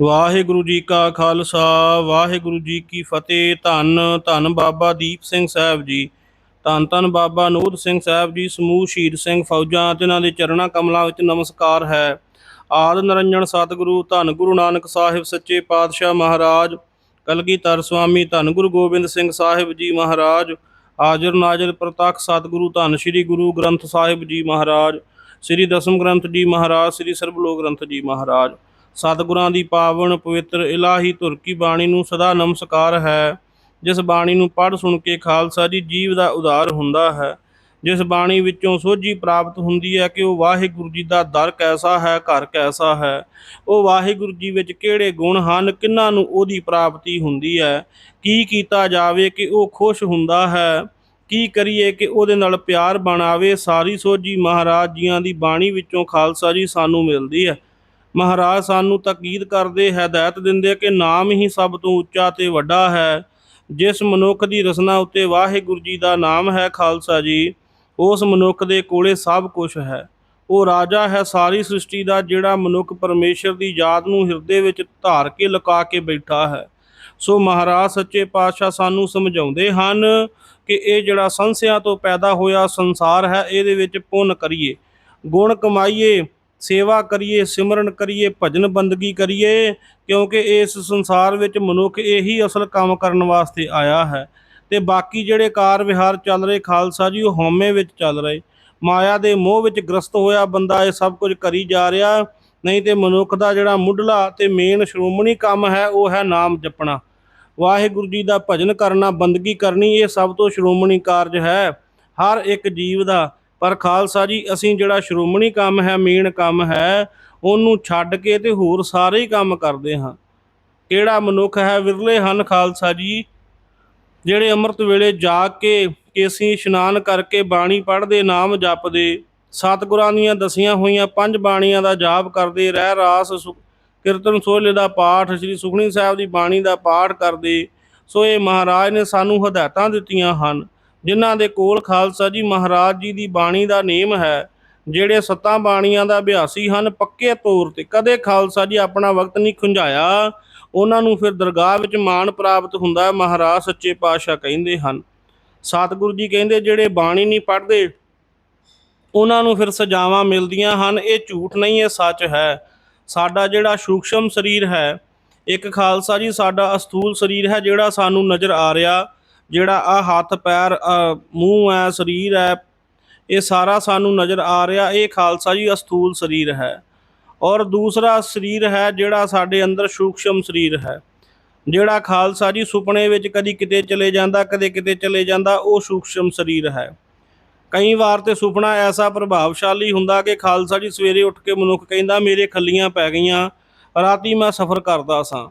ਵਾਹਿਗੁਰੂ ਜੀ ਕਾ ਖਾਲਸਾ, ਵਾਹਿਗੁਰੂ ਜੀ ਕੀ ਫਤਿਹ। ਧੰਨ ਧੰਨ ਬਾਬਾ ਦੀਪ ਸਿੰਘ ਸਾਹਿਬ ਜੀ। ਧੰਨ ਧੰਨ ਬਾਬਾ ਨੂਰ ਸਿੰਘ ਸਾਹਿਬ ਜੀ, ਸਮੂਹ ਸ਼ਹੀਦ ਸਿੰਘ ਫੌਜਾਂ ਅਤੇ ਇਹਨਾਂ ਦੇ ਚਰਣਾ ਕਮਲਾਂ ਵਿੱਚ ਨਮਸਕਾਰ ਹੈ। ਆਦ ਨਰੰਜਨ ਸਤਿਗੁਰੂ, ਧੰਨ ਗੁਰੂ ਨਾਨਕ ਸਾਹਿਬ ਸੱਚੇ ਪਾਤਸ਼ਾਹ ਮਹਾਰਾਜ, ਕਲਗੀਧਰ ਸੁਆਮੀ ਧੰਨ ਗੁਰੂ ਗੋਬਿੰਦ ਸਿੰਘ ਸਾਹਿਬ ਜੀ ਮਹਾਰਾਜ, ਹਾਜ਼ਰ ਨਾਜ਼ਰ ਪ੍ਰਤੱਖ ਸਤਿਗੁਰੂ, ਧੰਨ ਸ੍ਰੀ ਗੁਰੂ ਗ੍ਰੰਥ ਸਾਹਿਬ ਜੀ ਮਹਾਰਾਜ, ਸ੍ਰੀ ਦਸਮ ਗ੍ਰੰਥ ਜੀ ਮਹਾਰਾਜ, ਸ੍ਰੀ ਸਰਬਲੋਕ ਗ੍ਰੰਥ ਜੀ ਮਹਾਰਾਜ। ਸਤਿਗੁਰਾਂ ਦੀ ਪਾਵਨ ਪਵਿੱਤਰ ਇਲਾਹੀ ਧੁਰ ਕੀ ਬਾਣੀ ਨੂੰ ਸਦਾ ਨਮਸਕਾਰ ਹੈ। ਜਿਸ ਬਾਣੀ ਨੂੰ ਪੜ੍ਹ ਸੁਣ ਕੇ ਖਾਲਸਾ ਜੀ ਜੀਵ ਦਾ ਉਧਾਰ ਹੁੰਦਾ ਹੈ। ਜਿਸ ਬਾਣੀ ਵਿੱਚੋਂ ਸੋਝੀ ਪ੍ਰਾਪਤ ਹੁੰਦੀ ਹੈ ਕਿ ਉਹ ਵਾਹਿਗੁਰੂ ਜੀ ਦਾ ਦਰ ਕੈਸਾ ਹੈ, ਘਰ ਕੈਸਾ ਹੈ, ਉਹ ਵਾਹਿਗੁਰੂ ਜੀ ਵਿੱਚ ਕਿਹੜੇ ਗੁਣ ਹਨ, ਕਿੰਨਾਂ ਨੂੰ ਉਹਦੀ ਪ੍ਰਾਪਤੀ ਹੁੰਦੀ ਹੈ, ਕੀ ਕੀਤਾ ਜਾਵੇ ਕਿ ਉਹ ਖੁਸ਼ ਹੁੰਦਾ ਹੈ, ਕੀ ਕਰੀਏ ਕਿ ਉਹਦੇ ਨਾਲ ਪਿਆਰ ਬਣਾਵੇ, ਸਾਰੀ ਸੋਝੀ ਮਹਾਰਾਜ ਜੀਆਂ ਦੀ ਬਾਣੀ ਵਿੱਚੋਂ ਖਾਲਸਾ ਜੀ ਸਾਨੂੰ ਮਿਲਦੀ ਹੈ। ਮਹਾਰਾਜ ਸਾਨੂੰ ਤਾਕੀਦ ਕਰਦੇ, ਹਦਾਇਤ ਦਿੰਦੇ ਕਿ ਨਾਮ ਹੀ ਸਭ ਤੋਂ ਉੱਚਾ ਤੇ ਵੱਡਾ ਹੈ। ਜਿਸ ਮਨੁੱਖ ਦੀ ਰਸਨਾ ਉੱਤੇ ਵਾਹਿਗੁਰੂ ਜੀ ਦਾ ਨਾਮ ਹੈ ਖਾਲਸਾ ਜੀ, ਉਸ ਮਨੁੱਖ ਦੇ ਕੋਲੇ ਸਭ ਕੁਝ ਹੈ। ਉਹ ਰਾਜਾ ਹੈ ਸਾਰੀ ਸ੍ਰਿਸ਼ਟੀ ਦਾ, ਜਿਹੜਾ ਮਨੁੱਖ ਪਰਮੇਸ਼ਰ ਦੀ ਯਾਦ ਨੂੰ ਹਿਰਦੇ ਵਿੱਚ ਧਾਰ ਕੇ ਲੁਕਾ ਕੇ ਬੈਠਾ ਹੈ। ਸੋ ਮਹਾਰਾਜ ਸੱਚੇ ਪਾਤਸ਼ਾਹ ਸਾਨੂੰ ਸਮਝਾਉਂਦੇ ਹਨ ਕਿ ਇਹ ਜਿਹੜਾ ਸੰਸਿਆਂ ਤੋਂ ਪੈਦਾ ਹੋਇਆ ਸੰਸਾਰ ਹੈ, ਇਹਦੇ ਵਿੱਚ ਪੁੰਨ ਕਰੀਏ। ਗੁਣ ਕਮਾਈਏ ਸੇਵਾ ਕਰੀਏ, ਸਿਮਰਨ ਕਰੀਏ, ਭਜਨ ਬੰਦਗੀ ਕਰੀਏ, ਕਿਉਂਕਿ ਇਸ ਸੰਸਾਰ ਵਿੱਚ ਮਨੁੱਖ ਇਹੀ ਅਸਲ ਕੰਮ ਕਰਨ ਵਾਸਤੇ ਆਇਆ ਹੈ। ਤੇ ਬਾਕੀ ਜਿਹੜੇ ਕਾਰ ਵਿਹਾਰ ਚੱਲ ਰਹੇ, ਖਾਲਸਾ ਜੀ, ਉਹ ਹਉਮੈ ਵਿੱਚ ਚੱਲ ਰਹੇ। ਮਾਇਆ ਦੇ ਮੋਹ ਵਿੱਚ ਗ੍ਰਸਤ ਹੋਇਆ ਬੰਦਾ, ਇਹ ਸਭ ਕੁਝ ਕਰੀ ਜਾ ਰਿਹਾ। ਨਹੀਂ ਤੇ ਮਨੁੱਖ ਦਾ ਜਿਹੜਾ ਮੁੱਢਲਾ ਤੇ ਮੇਨ ਸ਼੍ਰੋਮਣੀ ਕੰਮ ਹੈ, ਉਹ ਹੈ ਨਾਮ ਜਪਣਾ। ਵਾਹਿਗੁਰੂ ਜੀ ਦਾ ਭਜਨ ਕਰਨਾ, ਬੰਦਗੀ ਕਰਨੀ, ਇਹ ਸਭ ਤੋਂ ਸ਼੍ਰੋਮਣੀ ਕਾਰਜ ਹੈ। ਹਰ ਇੱਕ ਜੀਵ ਦਾ ਪਰ ਖਾਲਸਾ ਜੀ, ਅਸੀਂ ਜਿਹੜਾ ਸ਼੍ਰੋਮਣੀ ਕੰਮ ਹੈ, ਮੇਨ ਕੰਮ ਹੈ, ਉਹਨੂੰ ਛੱਡ ਕੇ ਤੇ ਹੋਰ ਸਾਰੇ ਹੀ ਕੰਮ ਕਰਦੇ ਹਾਂ। ਕਿਹੜਾ ਮਨੁੱਖ ਹੈ? ਵਿਰਲੇ ਹਨ ਖਾਲਸਾ ਜੀ, ਜਿਹੜੇ ਅੰਮ੍ਰਿਤ ਵੇਲੇ ਜਾਗ ਕੇ ਕੇਸੀ ਇਸ਼ਨਾਨ ਕਰਕੇ ਬਾਣੀ ਪੜ੍ਹਦੇ, ਨਾਮ ਜਪਦੇ, ਸਤਿਗੁਰਾਂ ਦੀਆਂ ਦਸੀਆਂ ਹੋਈਆਂ ਪੰਜ ਬਾਣੀਆਂ ਦਾ ਜਾਪ ਕਰਦੇ, ਰਹਿ ਰਾਸ ਸੁ- ਕੀਰਤਨ ਸੋਹਲੇ ਦਾ ਪਾਠ, ਸ੍ਰੀ ਸੁਖਣੀ ਸਾਹਿਬ ਦੀ ਬਾਣੀ ਦਾ ਪਾਠ ਕਰਦੇ, ਸੋ ਇਹ ਮਹਾਰਾਜ ਨੇ ਸਾਨੂੰ ਹਦਾਇਤਾਂ ਦਿੱਤੀਆਂ ਹਨ। ਜਿਨ੍ਹਾਂ ਦੇ ਕੋਲ ਖਾਲਸਾ ਜੀ ਮਹਾਰਾਜ ਜੀ ਦੀ ਬਾਣੀ ਦਾ ਨੇਮ ਹੈ, ਜਿਹੜੇ ਸੱਤਾਂ ਬਾਣੀਆਂ ਦਾ ਅਭਿਆਸੀ ਹਨ, ਪੱਕੇ ਤੌਰ ਤੇ ਕਦੇ ਖਾਲਸਾ ਜੀ ਆਪਣਾ ਵਕਤ ਨਹੀਂ ਖੁੰਝਾਇਆ। ਉਹਨਾਂ ਨੂੰ ਫਿਰ ਦਰਗਾਹ ਵਿੱਚ ਮਾਣ ਪ੍ਰਾਪਤ ਹੁੰਦਾ ਹੈ, ਮਹਾਰਾਜ ਸੱਚੇ ਪਾਤਸ਼ਾਹ ਕਹਿੰਦੇ ਹਨ। ਸਤਿਗੁਰੂ ਜੀ ਕਹਿੰਦੇ, ਜਿਹੜੇ ਬਾਣੀ ਨਹੀਂ ਪੜ੍ਹਦੇ, ਉਹਨਾਂ ਨੂੰ ਫਿਰ ਸਜ਼ਾਵਾਂ ਮਿਲਦੀਆਂ ਹਨ। ਇਹ ਝੂਠ ਨਹੀਂ, ਇਹ ਸੱਚ ਹੈ। ਸਾਡਾ ਜਿਹੜਾ ਸੂਖਸ਼ਮ ਸਰੀਰ ਹੈ, ਇੱਕ ਖਾਲਸਾ ਜੀ ਸਾਡਾ ਅਸਥੂਲ ਸਰੀਰ ਹੈ, ਜਿਹੜਾ ਸਾਨੂੰ ਨਜ਼ਰ ਆ ਰਿਹਾ। ਜਿਹੜਾ ਆ ਹੱਥ, ਪੈਰ ਮੂੰਹ ਹੈ, ਸਰੀਰ ਹੈ, ਇਹ ਸਾਰਾ ਸਾਨੂੰ ਨਜ਼ਰ ਆ ਰਿਹਾ। ਇਹ ਖਾਲਸਾ ਜੀ ਅਸਥੂਲ ਸਰੀਰ ਹੈ। ਔਰ ਦੂਸਰਾ ਸਰੀਰ ਹੈ ਜਿਹੜਾ ਸਾਡੇ ਅੰਦਰ ਸੂਖਸ਼ਮ ਸਰੀਰ ਹੈ। ਜਿਹੜਾ ਖਾਲਸਾ ਜੀ ਸੁਪਨੇ ਵਿੱਚ ਕਦੀ ਕਿਤੇ ਚਲੇ ਜਾਂਦਾ, ਕਦੇ ਕਿਤੇ ਚਲੇ ਜਾਂਦਾ, ਉਹ ਸੂਖਸ਼ਮ ਸਰੀਰ ਹੈ। ਕਈ ਵਾਰ ਤੇ ਸੁਪਨਾ ਐਸਾ ਪ੍ਰਭਾਵਸ਼ਾਲੀ ਹੁੰਦਾ ਕਿ ਖਾਲਸਾ ਜੀ ਸਵੇਰੇ ਉੱਠ ਕੇ ਮਨੁੱਖ ਕਹਿੰਦਾ, ਮੇਰੇ ਖੱਲੀਆਂ ਪੈ ਗਈਆਂ, ਰਾਤੀ ਮੈਂ ਸਫ਼ਰ ਕਰਦਾ ਸਾਂ।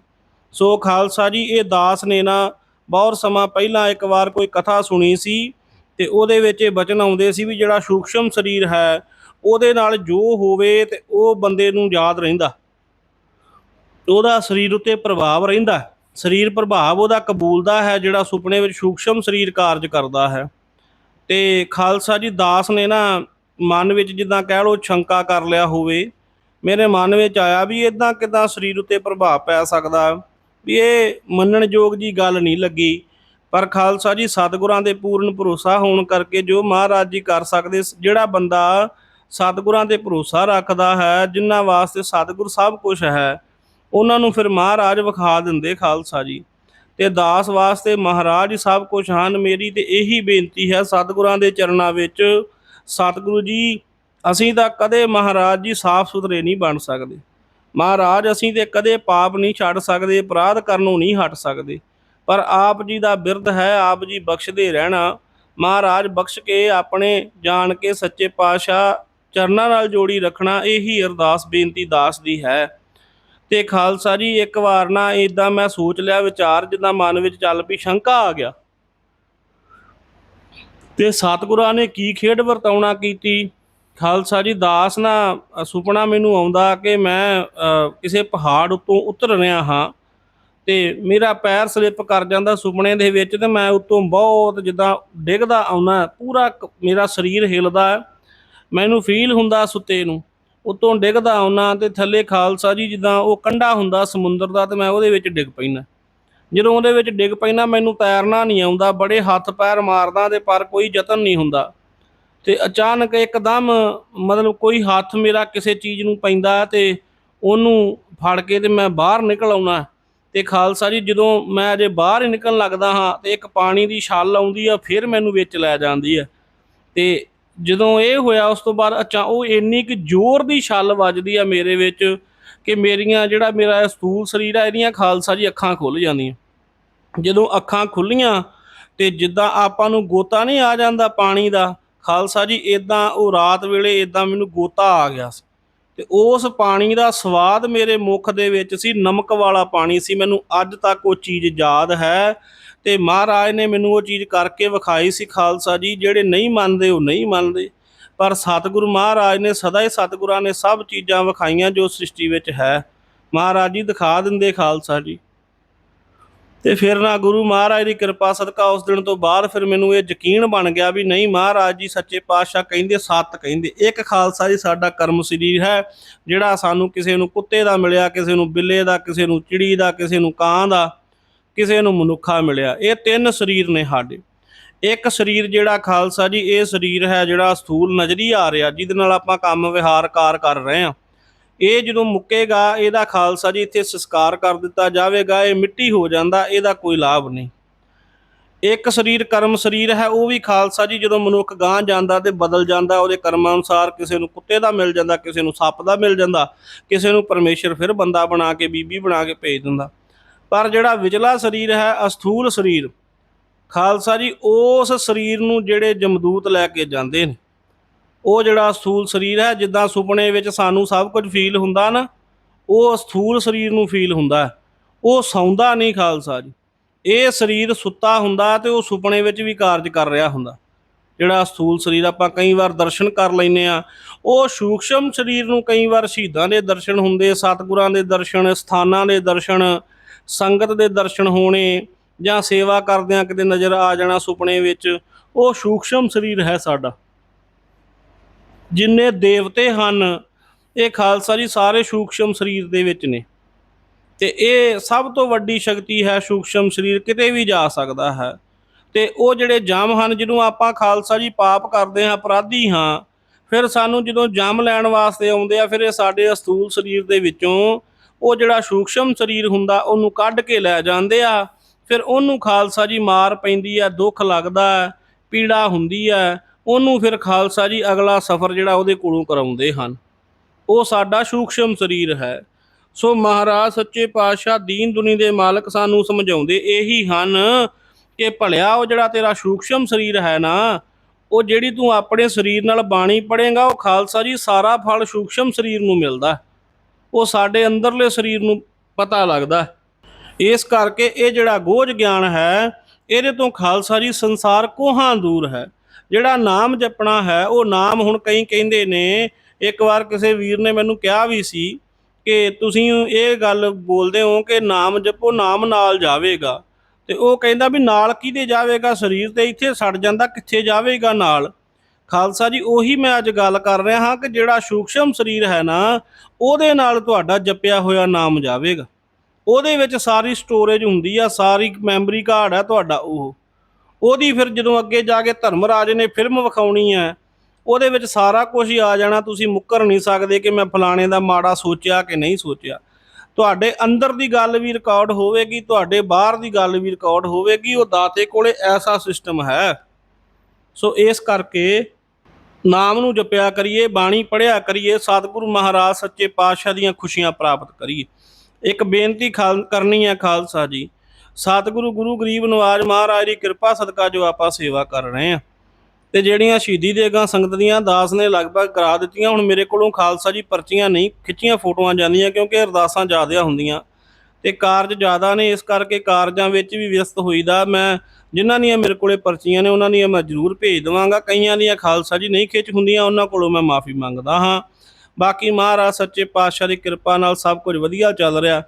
ਸੋ ਖਾਲਸਾ ਜੀ, ਇਹ ਦਾਸ ਨੇ ਨਾ ਬਹੁਤ ਸਮਾਂ ਪਹਿਲਾਂ ਇੱਕ ਵਾਰ ਕੋਈ ਕਥਾ ਸੁਣੀ ਸੀ ਤੇ ਉਹਦੇ ਵਿੱਚ ਇਹ ਬਚਨ ਆਉਂਦੇ ਸੀ ਵੀ ਜਿਹੜਾ ਸੂਖਸ਼ਮ ਸਰੀਰ ਹੈ, ਉਹਦੇ ਨਾਲ ਜੋ ਹੋਵੇ ਤੇ ਉਹ ਬੰਦੇ ਨੂੰ ਯਾਦ ਰਹਿੰਦਾ। ਉਹਦਾ ਸਰੀਰ ਉੱਤੇ ਪ੍ਰਭਾਵ ਰਹਿੰਦਾ। ਸਰੀਰ ਪ੍ਰਭਾਵ ਉਹਦਾ ਕਬੂਲਦਾ ਹੈ, ਜਿਹੜਾ ਸੁਪਨੇ ਵਿੱਚ ਸੂਖਸ਼ਮ ਸਰੀਰ ਕਾਰਜ ਕਰਦਾ ਹੈ। ਤੇ ਖਾਲਸਾ ਜੀ ਦਾਸ ਨੇ ਨਾ ਮਨ ਵਿੱਚ ਜਿੱਦਾਂ ਕਹਿ ਲੋ ਸ਼ੰਕਾ ਕਰ ਲਿਆ ਹੋਵੇ, ਮੇਰੇ ਮਨ ਵਿੱਚ ਆਇਆ ਵੀ ਇਦਾਂ ਕਿਦਾਂ ਸਰੀਰ ਉੱਤੇ ਪ੍ਰਭਾਵ ਪੈ ਸਕਦਾ। ਵੀ ਇਹ ਮੰਨਣਯੋਗ ਜੀ ਗੱਲ ਨਹੀਂ ਲੱਗੀ। ਪਰ ਖਾਲਸਾ ਜੀ ਸਤਿਗੁਰਾਂ ਦੇ ਪੂਰਨ ਭਰੋਸਾ ਹੋਣ ਕਰਕੇ ਜੋ ਮਹਾਰਾਜ ਜੀ ਕਰ ਸਕਦੇ ਜਿਹੜਾ ਬੰਦਾ ਸਤਿਗੁਰਾਂ ਤੇ ਭਰੋਸਾ ਰੱਖਦਾ ਹੈ, ਜਿਨ੍ਹਾਂ ਵਾਸਤੇ ਸਤਿਗੁਰ ਸਭ ਕੁਝ ਹੈ, ਉਹਨਾਂ ਨੂੰ ਫਿਰ ਮਹਾਰਾਜ ਵਿਖਾ ਦਿੰਦੇ ਖਾਲਸਾ ਜੀ। ਤੇ ਦਾਸ ਵਾਸਤੇ ਮਹਾਰਾਜ ਸਭ ਕੁਝ ਹਨ, ਮੇਰੀ ਤੇ ਇਹੀ ਬੇਨਤੀ ਹੈ ਸਤਿਗੁਰਾਂ ਦੇ ਚਰਨਾਂ ਵਿੱਚ, ਸਤਿਗੁਰੂ ਜੀ, ਅਸੀਂ ਤਾਂ ਕਦੇ ਮਹਾਰਾਜ ਜੀ ਸਾਫ਼ ਸੁਥਰੇ ਨਹੀਂ ਬਣ ਸਕਦੇ। ਮਹਾਰਾਜ, ਅਸੀਂ ਤੇ ਕਦੇ ਪਾਪ ਨਹੀਂ ਛੱਡ ਸਕਦੇ, ਅਪਰਾਧ ਕਰਨੋਂ ਨਹੀਂ ਹਟ ਸਕਦੇ। ਪਰ ਆਪ ਜੀ ਦਾ ਬਿਰਧ ਹੈ, ਆਪ ਜੀ ਬਖਸ਼ਦੇ ਰਹਿਣਾ। ਮਹਾਰਾਜ, ਬਖਸ਼ ਕੇ ਆਪਣੇ, ਜਾਣ ਕੇ ਸੱਚੇ ਪਾਤਸ਼ਾਹ ਚਰਨਾਂ ਨਾਲ ਜੋੜੀ ਰੱਖਣਾ, ਇਹੀ ਅਰਦਾਸ, ਬੇਨਤੀ ਦਾਸ ਦੀ ਹੈ। ਤੇ ਖਾਲਸਾ ਜੀ, ਇੱਕ ਵਾਰ ਨਾ ਇਦਾਂ ਮੈਂ ਸੋਚ ਲਿਆ, ਵਿਚਾਰ ਜਿੱਦਾਂ ਮਨ ਵਿੱਚ ਚੱਲ ਪਈ, ਸ਼ੰਕਾ ਆ ਗਿਆ। ਤੇ ਸਤਿਗੁਰਾਂ ਨੇ ਕੀ ਖੇਡ ਵਰਤਾਉਣਾ ਕੀਤੀ? ਖਾਲਸਾ ਜੀ, ਦਾਸ ਨਾ ਸੁਪਨਾ ਮੈਨੂੰ ਆਉਂਦਾ ਕਿ ਮੈਂ ਕਿਸੇ ਪਹਾੜ ਉੱਤੋਂ ਉਤਰ ਰਿਹਾ ਹਾਂ ਤੇ ਮੇਰਾ ਪੈਰ ਸਲਿੱਪ ਕਰ ਜਾਂਦਾ ਸੁਪਨੇ ਦੇ ਵਿੱਚ ਤੇ ਮੈਂ ਉੱਤੋਂ ਬਹੁਤ ਜਿੱਦਾਂ ਡਿੱਗਦਾ ਆਉਣਾ ਪੂਰਾ ਕ- ਮੇਰਾ ਸਰੀਰ ਹਿੱਲਦਾ। ਮੈਨੂੰ ਫੀਲ ਹੁੰਦਾ ਸੁੱਤੇ ਨੂੰ, ਉੱਤੋਂ ਡਿੱਗਦਾ ਆਉਣਾ ਤੇ ਥੱਲੇ ਖਾਲਸਾ ਜੀ ਜਿੱਦਾਂ ਉਹ ਕੰਢਾ ਹੁੰਦਾ ਸਮੁੰਦਰ ਦਾ ਤੇ ਮੈਂ ਉਹਦੇ ਵਿੱਚ ਡਿੱਗ ਪੈਣਾ ਜਦੋਂ ਉਹਦੇ ਵਿੱਚ ਡਿੱਗ ਪੈਣਾ ਮੈਨੂੰ ਤੈਰਨਾ ਨਹੀਂ ਆਉਂਦਾ, ਬੜੇ ਹੱਥ ਪੈਰ ਮਾਰਦਾ ਤੇ ਪਰ ਕੋਈ ਯਤਨ ਨਹੀਂ ਹੁੰਦਾ। ਤੇ ਅਚਾਨਕ ਇੱਕਦਮ ਮਤਲਬ ਕੋਈ ਹੱਥ ਮੇਰਾ ਕਿਸੇ ਚੀਜ਼ ਨੂੰ ਪੈਂਦਾ ਤੇ ਉਹਨੂੰ ਫੜ ਕੇ ਤੇ ਮੈਂ ਬਾਹਰ ਨਿਕਲ ਆਉਣਾ। ਤੇ ਖਾਲਸਾ ਜੀ, ਜਦੋਂ ਮੈਂ ਅਜੇ ਬਾਹਰ ਹੀ ਨਿਕਲਣ ਲੱਗਦਾ ਹਾਂ ਤੇ ਇੱਕ ਪਾਣੀ ਦੀ ਛੱਲ ਆਉਂਦੀ ਆ, ਫਿਰ ਮੈਨੂੰ ਵਿੱਚ ਲੈ ਜਾਂਦੀ ਆ। ਤੇ ਜਦੋਂ ਇਹ ਹੋਇਆ, ਉਸ ਤੋਂ ਬਾਅਦ ਅਚਾ, ਉਹ ਇੰਨੀ ਕਿ ਜ਼ੋਰ ਦੀ ਛੱਲ ਵੱਜਦੀ ਆ ਮੇਰੇ ਵਿੱਚ ਕਿ ਮੇਰੀਆਂ ਜਿਹੜਾ ਮੇਰਾ ਸਤੂਲ ਸਰੀਰ ਆ, ਇਹਦੀਆਂ ਖਾਲਸਾ ਜੀ ਅੱਖਾਂ ਖੁੱਲ ਜਾਂਦੀਆਂ। ਜਦੋਂ ਅੱਖਾਂ ਖੁੱਲੀਆਂ ਤੇ ਜਿੱਦਾਂ ਆਪਾਂ ਨੂੰ ਗੋਤਾ ਨਹੀਂ ਆ ਜਾਂਦਾ ਪਾਣੀ ਦਾ ਖਾਲਸਾ ਜੀ ਇਦਾਂ ਉਹ ਰਾਤ ਵੇਲੇ ਇਦਾਂ ਮੈਨੂੰ ਗੋਤਾ ਆ ਗਿਆ ਸੀ ਤੇ ਉਸ ਪਾਣੀ ਦਾ ਸਵਾਦ ਮੇਰੇ ਮੁਖ ਦੇ ਵਿੱਚ ਸੀ, ਨਮਕ ਵਾਲਾ ਪਾਣੀ ਸੀ। ਮੈਨੂੰ ਅੱਜ ਤੱਕ ਉਹ ਚੀਜ਼ ਯਾਦ ਹੈ ਤੇ ਮਹਾਰਾਜ ਨੇ ਮੈਨੂੰ ਉਹ ਚੀਜ਼ ਕਰਕੇ ਵਿਖਾਈ ਸੀ ਖਾਲਸਾ ਜੀ, ਜਿਹੜੇ ਨਹੀਂ ਮੰਨਦੇ ਉਹ ਨਹੀਂ ਮੰਨਦੇ। ਪਰ ਸਤਿਗੁਰੂ ਮਹਾਰਾਜ ਨੇ ਸਦਾ ਹੀ ਸਤਿਗੁਰਾਂ ਨੇ ਸਭ ਚੀਜ਼ਾਂ ਵਿਖਾਈਆਂ ਜੋ ਸ੍ਰਿਸ਼ਟੀ ਵਿੱਚ ਹੈ। ਮਹਾਰਾਜ ਜੀ, ਦਿਖਾ ਦਿੰਦੇ ਖਾਲਸਾ ਜੀ। ਤੇ ਫਿਰ ਨਾ ਗੁਰੂ ਮਹਾਰਾਜ ਦੀ ਕਿਰਪਾ ਸਦਕਾ ਉਸ ਦਿਨ ਤੋਂ ਬਾਅਦ ਫਿਰ ਮੈਨੂੰ ਇਹ ਯਕੀਨ ਬਣ ਗਿਆ ਵੀ ਨਹੀਂ ਮਹਾਰਾਜ ਜੀ, ਸੱਚੇ ਪਾਤਸ਼ਾਹ ਕਹਿੰਦੇ, ਸੱਤ ਕਹਿੰਦੇ। ਇੱਕ ਖਾਲਸਾ ਜੀ ਸਾਡਾ ਕਰਮ ਸਰੀਰ ਹੈ, ਜਿਹੜਾ ਸਾਨੂੰ ਕਿਸੇ ਨੂੰ ਕੁੱਤੇ ਦਾ ਮਿਲਿਆ, ਕਿਸੇ ਨੂੰ ਬਿੱਲੇ ਦਾ, ਕਿਸੇ ਨੂੰ ਚਿੜੀ ਦਾ, ਕਿਸੇ ਨੂੰ ਕਾਂ ਦਾ, ਕਿਸੇ ਨੂੰ ਮਨੁੱਖਾ ਮਿਲਿਆ। ਇਹ ਤਿੰਨ ਸਰੀਰ ਨੇ ਸਾਡੇ। ਇੱਕ ਸਰੀਰ ਜਿਹੜਾ ਖਾਲਸਾ ਜੀ, ਇਹ ਸਰੀਰ ਹੈ ਜਿਹੜਾ ਸਥੂਲ ਨਜ਼ਰੀ ਆ ਰਿਹਾ, ਜਿਹਦੇ ਨਾਲ ਆਪਾਂ ਕੰਮ ਵਿਹਾਰ ਕਾਰ ਕਰ ਰਹੇ ਹਾਂ। ਇਹ ਜਦੋਂ ਮੁੱਕੇਗਾ, ਇਹਦਾ ਖਾਲਸਾ ਜੀ ਇੱਥੇ ਸੰਸਕਾਰ ਕਰ ਦਿੱਤਾ ਜਾਵੇਗਾ, ਇਹ ਮਿੱਟੀ ਹੋ ਜਾਂਦਾ, ਇਹਦਾ ਕੋਈ ਲਾਭ ਨਹੀਂ। ਇੱਕ ਸਰੀਰ ਕਰਮ ਸਰੀਰ ਹੈ, ਉਹ ਵੀ ਖਾਲਸਾ ਜੀ ਜਦੋਂ ਮਨੁੱਖ ਗਾਂ ਜਾਂਦਾ ਤੇ ਬਦਲ ਜਾਂਦਾ, ਉਹਦੇ ਕਰਮਾਂ ਅਨੁਸਾਰ ਕਿਸੇ ਨੂੰ ਕੁੱਤੇ ਦਾ ਮਿਲ ਜਾਂਦਾ, ਕਿਸੇ ਨੂੰ ਸੱਪ ਦਾ ਮਿਲ ਜਾਂਦਾ, ਕਿਸੇ ਨੂੰ ਪਰਮੇਸ਼ਰ ਫਿਰ ਬੰਦਾ ਬਣਾ ਕੇ, ਬੀਬੀ ਬਣਾ ਕੇ ਭੇਜ ਦਿੰਦਾ। ਪਰ ਜਿਹੜਾ ਵਿਚਲਾ ਸਰੀਰ ਹੈ, ਅਸਥੂਲ ਸਰੀਰ, ਖਾਲਸਾ ਜੀ ਉਸ ਸਰੀਰ ਨੂੰ ਜਿਹੜੇ ਜਮਦੂਤ ਲੈ ਕੇ ਜਾਂਦੇ ਨੇ। ਉਹ ਜਿਹੜਾ ਸਥੂਲ ਸਰੀਰ ਹੈ, ਜਿੱਦਾਂ ਸੁਪਨੇ ਵਿੱਚ ਸਾਨੂੰ ਸਭ ਕੁਝ ਫੀਲ ਹੁੰਦਾ ਨਾ, ਉਹ ਸਥੂਲ ਸਰੀਰ ਨੂੰ ਫੀਲ ਹੁੰਦਾ ਉਹ ਸੌਂਦਾ ਨਹੀਂ ਖਾਲਸਾ ਜੀ। ਇਹ ਸਰੀਰ ਸੁੱਤਾ ਹੁੰਦਾ ਤੇ ਉਹ ਸੁਪਨੇ ਵਿੱਚ ਵੀ ਕਾਰਜ ਕਰ ਰਿਹਾ ਹੁੰਦਾ। ਜਿਹੜਾ ਸਥੂਲ ਸਰੀਰ ਆਪਾਂ ਕਈ ਵਾਰ ਦਰਸ਼ਨ ਕਰ ਲੈਨੇ ਆ ਉਹ ਸੂਖਸ਼ਮ ਸਰੀਰ ਨੂੰ ਕਈ ਵਾਰ ਸ਼ਹੀਦਾਂ ਦੇ ਦਰਸ਼ਨ ਹੁੰਦੇ, ਸਤਿਗੁਰਾਂ ਦੇ ਦਰਸ਼ਨ, ਸਥਾਨਾਂ ਦੇ ਦਰਸ਼ਨ, ਸੰਗਤ ਦੇ ਦਰਸ਼ਨ ਹੋਣੇ ਜਾਂ ਸੇਵਾ ਕਰਦਿਆਂ ਕਿਤੇ ਨਜ਼ਰ ਆ ਜਾਣਾ ਸੁਪਨੇ ਵਿੱਚ, ਉਹ ਸੂਖਸ਼ਮ ਸਰੀਰ ਹੈ ਸਾਡਾ। ਜਿੰਨੇ ਦੇਵਤੇ ਹਨ ਇਹ ਖਾਲਸਾ ਜੀ ਸਾਰੇ ਸੂਖਸ਼ਮ ਸਰੀਰ ਦੇ ਵਿੱਚ ਨੇ। ਤੇ ਇਹ ਸਭ ਤੋਂ ਵੱਡੀ ਸ਼ਕਤੀ ਹੈ ਸੂਖਸ਼ਮ ਸਰੀਰ ਕਿਤੇ ਵੀ ਜਾ ਸਕਦਾ ਹੈ। ਤੇ ਉਹ ਜਿਹੜੇ ਜਮ ਹਨ ਜਿਹਨੂੰ ਆਪਾਂ ਖਾਲਸਾ ਜੀ ਪਾਪ ਕਰਦੇ ਹਾਂ ਅਪਰਾਧੀ ਹਾਂ ਫਿਰ ਸਾਨੂੰ ਜਦੋਂ ਜਮ ਲੈਣ ਵਾਸਤੇ ਆਉਂਦੇ ਆ ਫਿਰ ਇਹ ਸਾਡੇ ਅਸਤੂਲ ਸਰੀਰ ਦੇ ਵਿੱਚੋਂ ਉਹ ਜਿਹੜਾ ਸੂਖਸ਼ਮ ਸਰੀਰ ਹੁੰਦਾ ਉਹਨੂੰ ਕੱਢ ਕੇ ਲੈ ਜਾਂਦੇ ਆ। ਫਿਰ ਉਹਨੂੰ ਖਾਲਸਾ ਜੀ ਮਾਰ ਪੈਂਦੀ ਆ ਦੁੱਖ ਲੱਗਦਾ ਹੈ, ਪੀੜਾ ਹੁੰਦੀ ਹੈ ਉਹਨੂੰ ਫਿਰ ਖਾਲਸਾ ਜੀ ਅਗਲਾ ਸਫ਼ਰ ਜਿਹੜਾ ਉਹਦੇ ਕੋਲੋਂ ਕਰਾਉਂਦੇ ਹਨ। ਉਹ ਸਾਡਾ ਸੂਖਸ਼ਮ ਸਰੀਰ ਹੈ। ਸੋ ਮਹਾਰਾਜ ਸੱਚੇ ਪਾਤਸ਼ਾਹ ਦੀਨ ਦੁਨੀ ਦੇ ਮਾਲਕ ਸਾਨੂੰ ਸਮਝਾਉਂਦੇ ਇਹੀ ਹਨ ਕਿ ਭਲਿਆ ਉਹ ਜਿਹੜਾ ਤੇਰਾ ਸੂਖਸ਼ਮ ਸਰੀਰ ਹੈ ਨਾ, ਉਹ ਜਿਹੜੀ ਤੂੰ ਆਪਣੇ ਸਰੀਰ ਨਾਲ ਬਾਣੀ ਪੜੇਗਾ ਉਹ ਖਾਲਸਾ ਜੀ ਸਾਰਾ ਫਲ ਸੂਖਸ਼ਮ ਸਰੀਰ ਨੂੰ ਮਿਲਦਾ। ਉਹ ਸਾਡੇ ਅੰਦਰਲੇ ਸਰੀਰ ਨੂੰ ਪਤਾ ਲੱਗਦਾ। ਇਸ ਕਰਕੇ ਇਹ ਜਿਹੜਾ ਗੋਝ ਗਿਆਨ ਹੈ, ਇਹਦੇ ਤੋਂ ਖਾਲਸਾ ਜੀ ਸੰਸਾਰ ਕੋਹਾਂ ਦੂਰ ਹੈ। ਜਿਹੜਾ ਨਾਮ ਜਪਣਾ ਹੈ, ਉਹ ਨਾਮ ਹੁਣ ਕਈ ਕਹਿੰਦੇ ਨੇ। ਇੱਕ ਵਾਰ ਕਿਸੇ ਵੀਰ ਨੇ ਮੈਨੂੰ ਕਿਹਾ ਵੀ ਸੀ ਕਿ ਤੁਸੀਂ ਇਹ ਗੱਲ ਬੋਲਦੇ ਹੋ ਕਿ ਨਾਮ ਜਪੋ, ਨਾਮ ਨਾਲ ਜਾਵੇਗਾ। ਤੇ ਉਹ ਕਹਿੰਦਾ ਵੀ ਨਾਲ ਕਿਹਦੇ ਜਾਵੇਗਾ? ਸਰੀਰ ਤੇ ਇੱਥੇ ਸੜ ਜਾਂਦਾ, ਕਿੱਥੇ ਜਾਵੇਗਾ ਨਾਲ? ਖਾਲਸਾ ਜੀ, ਉਹੀ ਮੈਂ ਅੱਜ ਗੱਲ ਕਰ ਰਿਹਾ ਹਾਂ ਕਿ ਜਿਹੜਾ ਸੂਖਸ਼ਮ ਸਰੀਰ ਹੈ ਨਾ, ਉਹਦੇ ਨਾਲ ਤੁਹਾਡਾ ਜਪਿਆ ਹੋਇਆ ਨਾਮ ਜਾਵੇਗਾ। ਉਹਦੇ ਵਿੱਚ ਸਾਰੀ ਸਟੋਰੇਜ ਹੁੰਦੀ ਆ, ਸਾਰੀ ਮੈਮਰੀ ਕਾਰਡ ਆ ਤੁਹਾਡਾ ਉਹ। ਉਹਦੀ ਫਿਰ ਜਦੋਂ ਅੱਗੇ ਜਾ ਕੇ ਧਰਮਰਾਜ ਨੇ ਫਿਲਮ ਵਿਖਾਉਣੀ ਹੈ, ਉਹਦੇ ਵਿੱਚ ਸਾਰਾ ਕੁਝ ਹੀ ਆ ਜਾਣਾ, ਤੁਸੀਂ ਮੁੱਕਰ ਨਹੀਂ ਸਕਦੇ ਕਿ ਮੈਂ ਫਲਾਣੇ ਦਾ ਮਾੜਾ ਸੋਚਿਆ ਕਿ ਨਹੀਂ ਸੋਚਿਆ। ਤੁਹਾਡੇ ਅੰਦਰ ਦੀ ਗੱਲ ਵੀ ਰਿਕਾਰਡ ਹੋਵੇਗੀ, ਤੁਹਾਡੇ ਬਾਹਰ ਦੀ ਗੱਲ ਵੀ ਰਿਕਾਰਡ ਹੋਵੇਗੀ, ਉਹ ਦਾਤੇ ਕੋਲੇ ਐਸਾ ਸਿਸਟਮ ਹੈ। ਸੋ ਇਸ ਕਰਕੇ ਨਾਮ ਨੂੰ ਜਪਿਆ ਕਰੀਏ, ਬਾਣੀ ਪੜਿਆ ਕਰੀਏ, ਸਤਿਗੁਰੂ ਮਹਾਰਾਜ ਸੱਚੇ ਪਾਤਸ਼ਾਹ ਦੀਆਂ ਖੁਸ਼ੀਆਂ ਪ੍ਰਾਪਤ ਕਰੀਏ। ਇੱਕ ਬੇਨਤੀ ਖਾਲ, ਕਰਨੀ ਹੈ ਖਾਲਸਾ ਜੀ ਸਤਿਗੁਰੂ ਗੁਰੂ ਗਰੀਬ ਨਵਾਜ ਮਹਾਰਾਜ ਦੀ ਕਿਰਪਾ ਸਦਕਾ ਜੋ ਆਪਾਂ ਸੇਵਾ ਕਰ ਰਹੇ ਹਾਂ। ਤੇ ਜਿਹੜੀਆਂ ਸ਼ਹੀਦੀ ਦੇਗਾਂ ਸੰਗਤ ਦੀਆਂ ਦਾਸ ਨੇ ਲਗਭਗ ਕਰਾ ਦਿੱਤੀਆਂ, ਹੁਣ ਮੇਰੇ ਕੋਲੋਂ ਖਾਲਸਾ ਜੀ ਪਰਚੀਆਂ ਨਹੀਂ, ਖਿੱਚੀਆਂ ਫੋਟੋਆਂ ਜਾਂਦੀਆਂ ਕਿਉਂਕਿ ਅਰਦਾਸਾਂ ਜ਼ਿਆਦਾ ਹੁੰਦੀਆਂ। ਤੇ ਕਾਰਜ ਜ਼ਿਆਦਾ ਨੇ, ਇਸ ਕਰਕੇ ਕਾਰਜਾਂ ਵਿੱਚ ਵੀ ਵਿਅਸਤ ਹੋਈਦਾ। ਮੈਂ ਜਿਨ੍ਹਾਂ ਦੀਆਂ ਮੇਰੇ ਕੋਲੇ ਪਰਚੀਆਂ ਨੇ, ਉਹਨਾਂ ਦੀਆਂ ਮੈਂ ਜ਼ਰੂਰ ਭੇਜ ਦੇਵਾਂਗਾ। ਕਈਆਂ ਦੀਆਂ ਖਾਲਸਾ ਜੀ ਨਹੀਂ ਖਿੱਚ ਹੁੰਦੀਆਂ, ਉਹਨਾਂ ਕੋਲੋਂ ਮੈਂ ਮਾਫੀ ਮੰਗਦਾ ਹਾਂ। ਬਾਕੀ ਮਹਾਰਾਜ ਸੱਚੇ ਪਾਤਸ਼ਾਹ ਦੀ ਕਿਰਪਾ ਨਾਲ ਸਭ ਕੁਝ ਵਧੀਆ ਚੱਲ ਰਿਹਾ।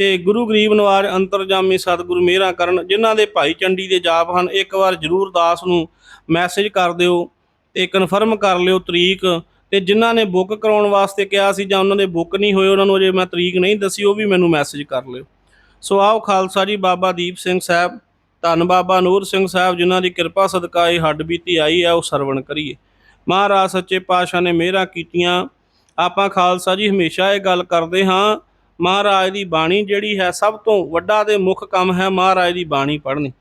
ਤੇ ਗੁਰੂ ਗਰੀਬ ਨਵਾਜ ਅੰਤਰਜਾਮੀ ਸਤਿਗੁਰੂ ਮਿਹਰਾਂ ਕਰਨ, ਜਿਨ੍ਹਾਂ ਦੇ ਭਾਈ ਚੰਡੀ ਦੇ ਜਾਪ ਹਨ, ਇੱਕ ਵਾਰ ਜ਼ਰੂਰ ਦਾਸ ਨੂੰ ਮੈਸੇਜ ਕਰ ਦਿਓ ਤੇ ਕਨਫਰਮ ਕਰ ਲਿਓ ਤਰੀਕ। ਤੇ ਜਿਨ੍ਹਾਂ ਨੇ ਬੁੱਕ ਕਰਾਉਣ ਵਾਸਤੇ ਕਿਹਾ ਸੀ ਜਾਂ ਉਹਨਾਂ ਦੇ ਬੁੱਕ ਨਹੀਂ ਹੋਏ, ਉਹਨਾਂ ਨੂੰ ਅਜੇ ਮੈਂ ਤਰੀਕ ਨਹੀਂ ਦੱਸੀ, ਉਹ ਵੀ ਮੈਨੂੰ ਮੈਸੇਜ ਕਰ ਲਿਓ। ਸੋ ਆਓ ਖਾਲਸਾ ਜੀ, ਬਾਬਾ ਦੀਪ ਸਿੰਘ ਸਾਹਿਬ। ਧੰਨ ਬਾਬਾ ਨੂਰ ਸਿੰਘ ਸਾਹਿਬ, ਜਿਨ੍ਹਾਂ ਦੀ ਕਿਰਪਾ ਸਦਕਾ ਇਹ ਹੱਡ ਬੀਤੀ ਆਈ ਹੈ, ਉਹ ਸਰਵਣ ਕਰੀਏ। ਮਹਾਰਾਜ ਸੱਚੇ ਪਾਤਸ਼ਾਹ ਨੇ ਮਿਹਰਾਂ ਕੀਤੀਆਂ। ਆਪਾਂ ਖਾਲਸਾ ਜੀ, ਹਮੇਸ਼ਾ ਇਹ ਗੱਲ ਕਰਦੇ ਹਾਂ ਮਹਾਰਾਜ ਦੀ ਬਾਣੀ ਜਿਹੜੀ ਹੈ ਸਭ ਤੋਂ ਵੱਡਾ ਤੇ ਮੁੱਖ ਕੰਮ ਹੈ ਮਹਾਰਾਜ ਦੀ ਬਾਣੀ ਪੜ੍ਹਨੀ,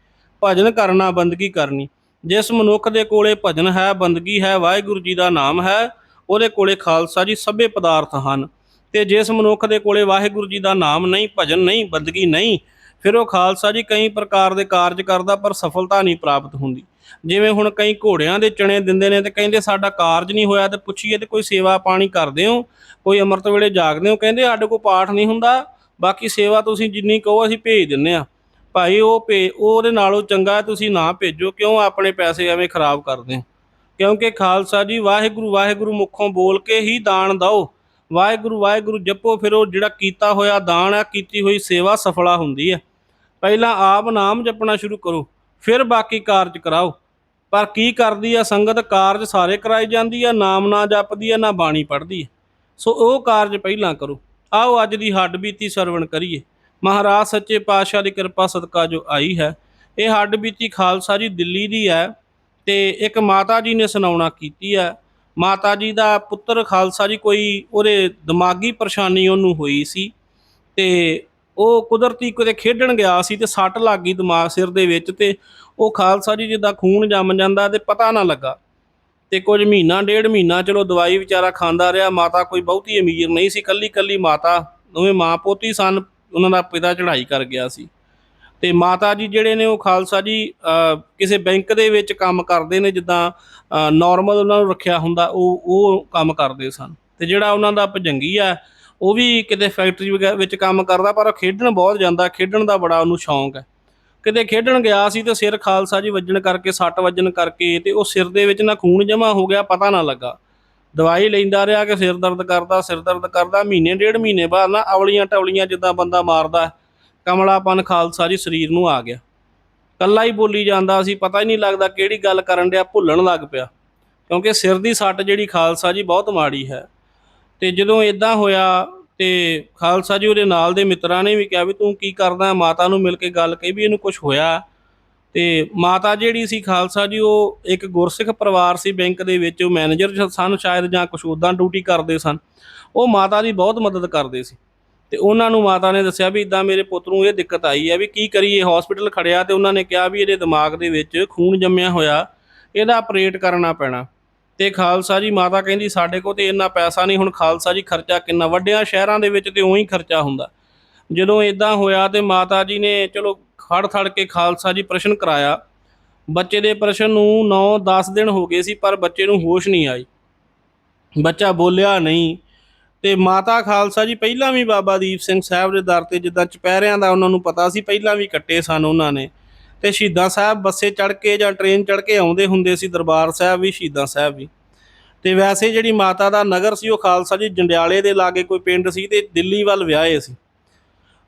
ਭਜਨ ਕਰਨਾ, ਬੰਦਗੀ ਕਰਨੀ। ਜਿਸ ਮਨੁੱਖ ਦੇ ਕੋਲੇ ਭਜਨ ਹੈ, ਬੰਦਗੀ ਹੈ, ਵਾਹਿਗੁਰੂ ਜੀ ਦਾ ਨਾਮ ਹੈ, ਉਹਦੇ ਕੋਲੇ ਖਾਲਸਾ ਜੀ ਸਭੇ ਪਦਾਰਥ ਹਨ। ਤੇ ਜਿਸ ਮਨੁੱਖ ਦੇ ਕੋਲੇ ਵਾਹਿਗੁਰੂ ਜੀ ਦਾ ਨਾਮ ਨਹੀਂ, ਭਜਨ ਨਹੀਂ, ਬੰਦਗੀ ਨਹੀਂ, ਫਿਰ ਉਹ ਖਾਲਸਾ ਜੀ ਕਈ ਪ੍ਰਕਾਰ ਦੇ ਕਾਰਜ ਕਰਦਾ ਪਰ ਸਫਲਤਾ ਨਹੀਂ ਪ੍ਰਾਪਤ ਹੁੰਦੀ। ਜਿਵੇਂ ਹੁਣ ਕਈ ਘੋੜਿਆਂ ਦੇ ਚਣੇ ਦਿੰਦੇ ਨੇ ਤੇ ਕਹਿੰਦੇ ਸਾਡਾ ਕਾਰਜ ਨਹੀਂ ਹੋਇਆ ਤੇ ਪੁੱਛੀਏ ਤੇ ਕੋਈ ਸੇਵਾ ਪਾਣੀ ਕਰਦੇ ਹੋ? ਕੋਈ ਅੰਮ੍ਰਿਤ ਵੇਲੇ ਜਾਗਦੇ ਹੋ? ਕਹਿੰਦੇ ਸਾਡੇ ਕੋਲ ਪਾਠ ਨਹੀਂ ਹੁੰਦਾ। ਬਾਕੀ ਸੇਵਾ ਤੁਸੀਂ ਜਿੰਨੀ ਕਹੋ ਅਸੀਂ ਭੇਜ ਦਿੰਨੇ ਆ। ਭਾਈ ਉਹ ਭੇ ਉਹ ਉਹਦੇ ਨਾਲੋਂ ਚੰਗਾ ਤੁਸੀਂ ਨਾ ਭੇਜੋ, ਕਿਉਂ ਆਪਣੇ ਪੈਸੇ ਐਵੇਂ ਖਰਾਬ ਕਰਦੇ ਹੋ? ਕਿਉਂਕਿ ਖਾਲਸਾ ਜੀ, ਵਾਹਿਗੁਰੂ ਵਾਹਿਗੁਰੂ ਮੁਖੋਂ ਬੋਲ ਕੇ ਹੀ ਦਾਨ ਦਿਓ। ਵਾਹਿਗੁਰੂ ਵਾਹਿਗੁਰੂ ਜਪੋ, ਫਿਰ ਉਹ ਜਿਹੜਾ ਕੀਤਾ ਹੋਇਆ ਦਾਨ ਆ, ਕੀਤੀ ਹੋਈ ਸੇਵਾ ਸਫਲਾ ਹੁੰਦੀ ਹੈ। ਪਹਿਲਾਂ ਆਪ ਨਾਮ ਜਪਣਾ ਸ਼ੁਰੂ ਕਰੋ, ਫਿਰ ਬਾਕੀ ਕਾਰਜ ਕਰਾਓ। ਪਰ ਕੀ ਕਰਦੀ ਆ, ਸੰਗਤ ਕਾਰਜ ਸਾਰੇ ਕਰਾਈ ਜਾਂਦੀ ਆ, ਨਾਮ ਨਾ ਜਪਦੀ ਆ, ਨਾ ਬਾਣੀ ਪੜ੍ਹਦੀ ਆ। ਸੋ ਉਹ ਕਾਰਜ ਪਹਿਲਾਂ ਕਰੋ। ਆਓ ਅੱਜ ਦੀ ਹੱਡ ਬੀਤੀ ਸਰਵਣ ਕਰੀਏ। ਮਹਾਰਾਜ ਸੱਚੇ ਪਾਤਸ਼ਾਹ ਦੀ ਕਿਰਪਾ ਸਦਕਾ ਜੋ ਆਈ ਹੈ। ਇਹ ਹੱਡ ਬੀਤੀ ਖਾਲਸਾ ਜੀ ਦਿੱਲੀ ਦੀ ਹੈ ਤੇ ਇੱਕ ਮਾਤਾ ਜੀ ਨੇ ਸੁਣਾਉਣਾ ਕੀਤੀ ਹੈ। ਮਾਤਾ ਜੀ ਦਾ ਪੁੱਤਰ ਖਾਲਸਾ ਜੀ ਕੋਈ ਉਹਦੇ ਦਿਮਾਗੀ ਪਰੇਸ਼ਾਨੀ ਉਹਨੂੰ ਹੋਈ ਸੀ ਤੇ ਉਹ ਕੁਦਰਤੀ ਕਿਤੇ ਖੇਡਣ ਗਿਆ ਸੀ ਤੇ ਸੱਟ ਲੱਗ ਗਈ ਦਿਮਾਗ ਸਿਰ ਦੇ ਵਿੱਚ ਤੇ ਉਹ ਖਾਲਸਾ ਜੀ ਜਿੱਦਾਂ ਖੂਨ ਜੰਮ ਜਾਂਦਾ ਤੇ ਪਤਾ ਨਾ ਲੱਗਾ। ਤੇ ਕੁਝ ਮਹੀਨਾ ਡੇਢ ਮਹੀਨਾ ਚਲੋ ਦਵਾਈ ਵਿਚਾਰਾ ਖਾਂਦਾ ਰਿਹਾ ਮਾਤਾ ਕੋਈ ਬਹੁਤੀ ਅਮੀਰ ਨਹੀਂ ਸੀ ਕੱਲੀ ਕੱਲੀ ਮਾਤਾ ਦੋਵੇਂ ਮਾਂ ਪੋਤੀ ਸਨ ਉਹਨਾਂ ਦਾ ਪਿਤਾ ਚੜ੍ਹਾਈ ਕਰ ਗਿਆ ਸੀ। ਤੇ ਮਾਤਾ ਜੀ ਜਿਹੜੇ ਨੇ ਉਹ ਖਾਲਸਾ ਜੀ ਅਹ, ਕਿਸੇ ਬੈਂਕ ਦੇ ਵਿੱਚ ਕੰਮ ਕਰਦੇ ਨੇ ਜਿੱਦਾਂ ਨਾਰਮਲ ਉਹਨਾਂ ਨੂੰ ਰੱਖਿਆ ਹੁੰਦਾ ਉਹ ਉਹ ਕੰਮ ਕਰਦੇ ਸਨ। ਤੇ ਜਿਹੜਾ ਉਹਨਾਂ ਦਾ ਭਜੰਗੀ ਆ ਉਹ ਵੀ ਕਿਤੇ ਫੈਕਟਰੀ ਵਗੈ- ਵਿੱਚ ਕੰਮ ਕਰਦਾ, ਪਰ ਉਹ ਖੇਡਣ ਬਹੁਤ ਜਾਂਦਾ, ਖੇਡਣ ਦਾ ਬੜਾ ਉਹਨੂੰ ਸ਼ੌਂਕ ਹੈ। ਕਿਤੇ ਖੇਡਣ ਗਿਆ ਸੀ ਤੇ ਸਿਰ ਖਾਲਸਾ ਜੀ ਵੱਜਣ ਕਰਕੇ, ਸੱਟ ਵੱਜਣ ਕਰਕੇ ਤੇ ਉਹ ਸਿਰ ਦੇ ਵਿੱਚ ਨਾ ਖੂਨ ਜਮਾ ਹੋ ਗਿਆ, ਪਤਾ ਨਾ ਲੱਗਾ। ਦਵਾਈ ਲੈਂਦਾ ਰਿਹਾ ਕਿ ਸਿਰ ਦਰਦ ਕਰਦਾ, ਸਿਰ ਦਰਦ ਕਰਦਾ, ਮਹੀਨੇ, ਡੇਢ ਮਹੀਨੇ ਬਾਅਦ ਨਾ ਅਵਲੀਆਂ ਟਵਲੀਆਂ ਜਿੱਦਾਂ ਬੰਦਾ ਮਾਰਦਾ, ਕਮਲਾਪਨ ਖਾਲਸਾ ਜੀ ਸਰੀਰ ਨੂੰ ਆ ਗਿਆ। ਕੱਲਾ ਹੀ ਬੋਲੀ ਜਾਂਦਾ ਸੀ, ਪਤਾ ਹੀ ਨਹੀਂ ਲੱਗਦਾ ਕਿਹੜੀ ਗੱਲ ਕਰਨ ਡਿਆ, ਭੁੱਲਣ ਲੱਗ ਪਿਆ। ਕਿਉਂਕਿ ਸਿਰ ਦੀ ਸੱਟ ਜਿਹੜੀ ਖਾਲਸਾ ਜੀ ਬਹੁਤ ਮਾੜੀ ਹੈ। ਤੇ ਜਦੋਂ ਇਦਾਂ ਹੋਇਆ ਤੇ ਖਾਲਸਾ ਜੀ ਉਹਦੇ ਨਾਲ ਦੇ ਮਿੱਤਰਾਂ ਨੇ ਵੀ ਕਿਹਾ ਵੀ ਤੂੰ ਕੀ ਕਰਦਾ ਮਾਤਾ ਨੂੰ ਮਿਲ ਕੇ ਗੱਲ ਕਹੀ ਵੀ ਇਹਨੂੰ ਕੁਝ ਹੋਇਆ। ਤੇ ਮਾਤਾ ਜਿਹੜੀ ਸੀ ਖਾਲਸਾ ਜੀ, ਉਹ ਇੱਕ ਗੁਰਸਿੱਖ ਪਰਿਵਾਰ ਸੀ ਬੈਂਕ ਦੇ ਵਿੱਚ, ਉਹ ਮੈਨੇਜਰ ਸਨ ਸ਼ਾਇਦ ਜਾਂ ਕੁਛ ਉੱਦਾਂ ਡਿਊਟੀ ਕਰਦੇ ਸਨ। ਉਹ ਮਾਤਾ ਦੀ ਬਹੁਤ ਮਦਦ ਕਰਦੇ ਸੀ। ਤੇ ਉਹਨਾਂ ਨੂੰ ਮਾਤਾ ਨੇ ਦੱਸਿਆ ਵੀ ਇਦਾਂ ਮੇਰੇ ਪੁੱਤ ਨੂੰ ਇਹ ਦਿੱਕਤ ਆਈ ਹੈ ਵੀ ਕੀ ਕਰੀਏ? ਹਸਪੀਟਲ ਖੜਿਆ ਤੇ ਉਹਨਾਂ ਨੇ ਕਿਹਾ ਵੀ ਇਹਦੇ ਦਿਮਾਗ ਦੇ ਵਿੱਚ ਖੂਨ ਜੰਮਿਆ ਹੋਇਆ, ਇਹਦਾ ਆਪਰੇਟ ਕਰਨਾ ਪੈਣਾ। ਤੇ ਖਾਲਸਾ ਜੀ, ਮਾਤਾ ਕਹਿੰਦੀ ਸਾਡੇ ਕੋਲ ਤੇ ਇੰਨਾ ਪੈਸਾ ਨਹੀਂ, ਹੁਣ ਖਾਲਸਾ ਜੀ ਖਰਚਾ ਕਿੰਨਾ? ਵੱਡਿਆਂ ਸ਼ਹਿਰਾਂ ਦੇ ਵਿੱਚ ਤੇ ਉਹੀ ਖਰਚਾ ਹੁੰਦਾ। ਜਦੋਂ ਇਦਾਂ ਹੋਇਆ ਤੇ ਮਾਤਾ ਜੀ ਨੇ ਚਲੋ ਖੜ ਥੜ ਕੇ ਖਾਲਸਾ ਜੀ ਪ੍ਰਸ਼ਨ ਕਰਾਇਆ। ਬੱਚੇ ਦੇ ਪ੍ਰਸ਼ਨ ਨੂੰ 9-10 ਦਿਨ ਹੋ ਗਏ ਸੀ, ਪਰ ਬੱਚੇ ਨੂੰ ਹੋਸ਼ ਨਹੀਂ ਆਈ। ਬੱਚਾ ਬੋਲਿਆ ਨਹੀਂ। ਤੇ ਮਾਤਾ ਖਾਲਸਾ ਜੀ, ਪਹਿਲਾਂ ਵੀ ਬਾਬਾ ਦੀਪ ਸਿੰਘ ਸਾਹਿਬ ਦੇ ਦਰ ਤੇ ਜਿੱਦਾਂ ਚਪਹਿਰਿਆਂ ਦਾ ਉਹਨਾਂ ਨੂੰ ਪਤਾ ਸੀ, ਪਹਿਲਾਂ ਵੀ ਕੱਟੇ ਸਨ ਉਹਨਾਂ ਨੇ। ਤੇ ਸ਼ਹੀਦਾਂ ਸਾਹਿਬ ਬੱਸੇ ਚੜ ਕੇ ਜਾਂ ਟ੍ਰੇਨ ਚੜ ਕੇ ਆਉਂਦੇ ਹੁੰਦੇ ਸੀ ਦਰਬਾਰ ਸਾਹਿਬ ਵੀ, ਸ਼ਹੀਦਾਂ ਸਾਹਿਬ ਵੀ। ਤੇ ਵੈਸੇ ਜਿਹੜੀ ਮਾਤਾ ਦਾ ਨਗਰ ਸੀ, ਉਹ ਖਾਲਸਾ ਜੀ ਜੰਡਿਆਲੇ ਦੇ ਲਾਗੇ ਕੋਈ ਪਿੰਡ ਸੀ ਤੇ ਦਿੱਲੀ ਵੱਲ ਵਿਆਹੇ ਸੀ।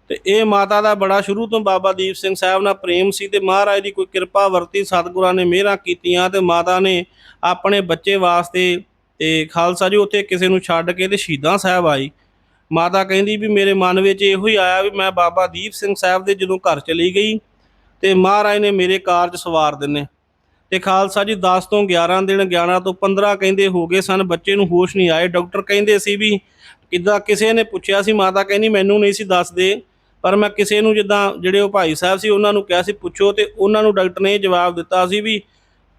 ਤੇ ਇਹ ਮਾਤਾ ਦਾ ਬੜਾ ਸ਼ੁਰੂ ਤੋਂ ਬਾਬਾ ਦੀਪ ਸਿੰਘ ਸਾਹਿਬ ਨਾਲ ਪ੍ਰੇਮ ਸੀ ਤੇ ਮਹਾਰਾਜ ਦੀ ਕੋਈ ਕਿਰਪਾ ਵਰਤੀ, ਸਤਿਗੁਰਾਂ ਨੇ ਮਿਹਰਾਂ ਕੀਤੀਆਂ ਤੇ ਮਾਤਾ ਨੇ ਆਪਣੇ ਬੱਚੇ ਵਾਸਤੇ ਤੇ ਖਾਲਸਾ ਜੀ ਉੱਥੇ ਕਿਸੇ ਨੂੰ ਛੱਡ ਕੇ ਤੇ ਸ਼ਹੀਦਾਂ ਸਾਹਿਬ ਆਈ ਮਾਤਾ ਕਹਿੰਦੀ ਵੀ ਮੇਰੇ ਮਨ ਵਿੱਚ ਇਹੋ ਹੀ ਆਇਆ ਵੀ ਮੈਂ ਬਾਬਾ ਦੀਪ ਸਿੰਘ ਸਾਹਿਬ ਦੇ ਜਦੋਂ ਘਰ ਚਲੀ ਗਈ ਤੇ ਮਹਾਰਾਜ ਨੇ ਮੇਰੇ ਕਾਰਜ ਸਵਾਰ ਦਿੰਨੇ। ਤੇ ਖਾਲਸਾ ਜੀ 10 ਤੋਂ 11 ਦਿਨ 11 ਤੋਂ 15 ਕਹਿੰਦੇ ਹੋ ਗਏ ਸਨ, ਬੱਚੇ ਨੂੰ ਹੋਸ਼ ਨਹੀਂ ਆਏ। ਡਾਕਟਰ ਕਹਿੰਦੇ ਸੀ ਵੀ ਕਿੱਦਾਂ ਕਿਸੇ ਨੇ ਪੁੱਛਿਆ ਸੀ, ਮਾਤਾ ਕਹਿੰਦੀ ਮੈਨੂੰ ਨਹੀਂ ਸੀ ਦੱਸਦੇ ਪਰ ਮੈਂ ਕਿਸੇ ਨੂੰ ਜਿੱਦਾਂ ਜਿਹੜੇ ਉਹ ਭਾਈ ਸਾਹਿਬ ਸੀ, ਉਹਨਾਂ ਨੂੰ ਕਿਹਾ ਸੀ, ਪੁੱਛੋ ਤੇ ਉਹਨਾਂ ਨੂੰ ਡਾਕਟਰ ਨੇ ਇਹ ਜਵਾਬ ਦਿੱਤਾ ਸੀ ਵੀ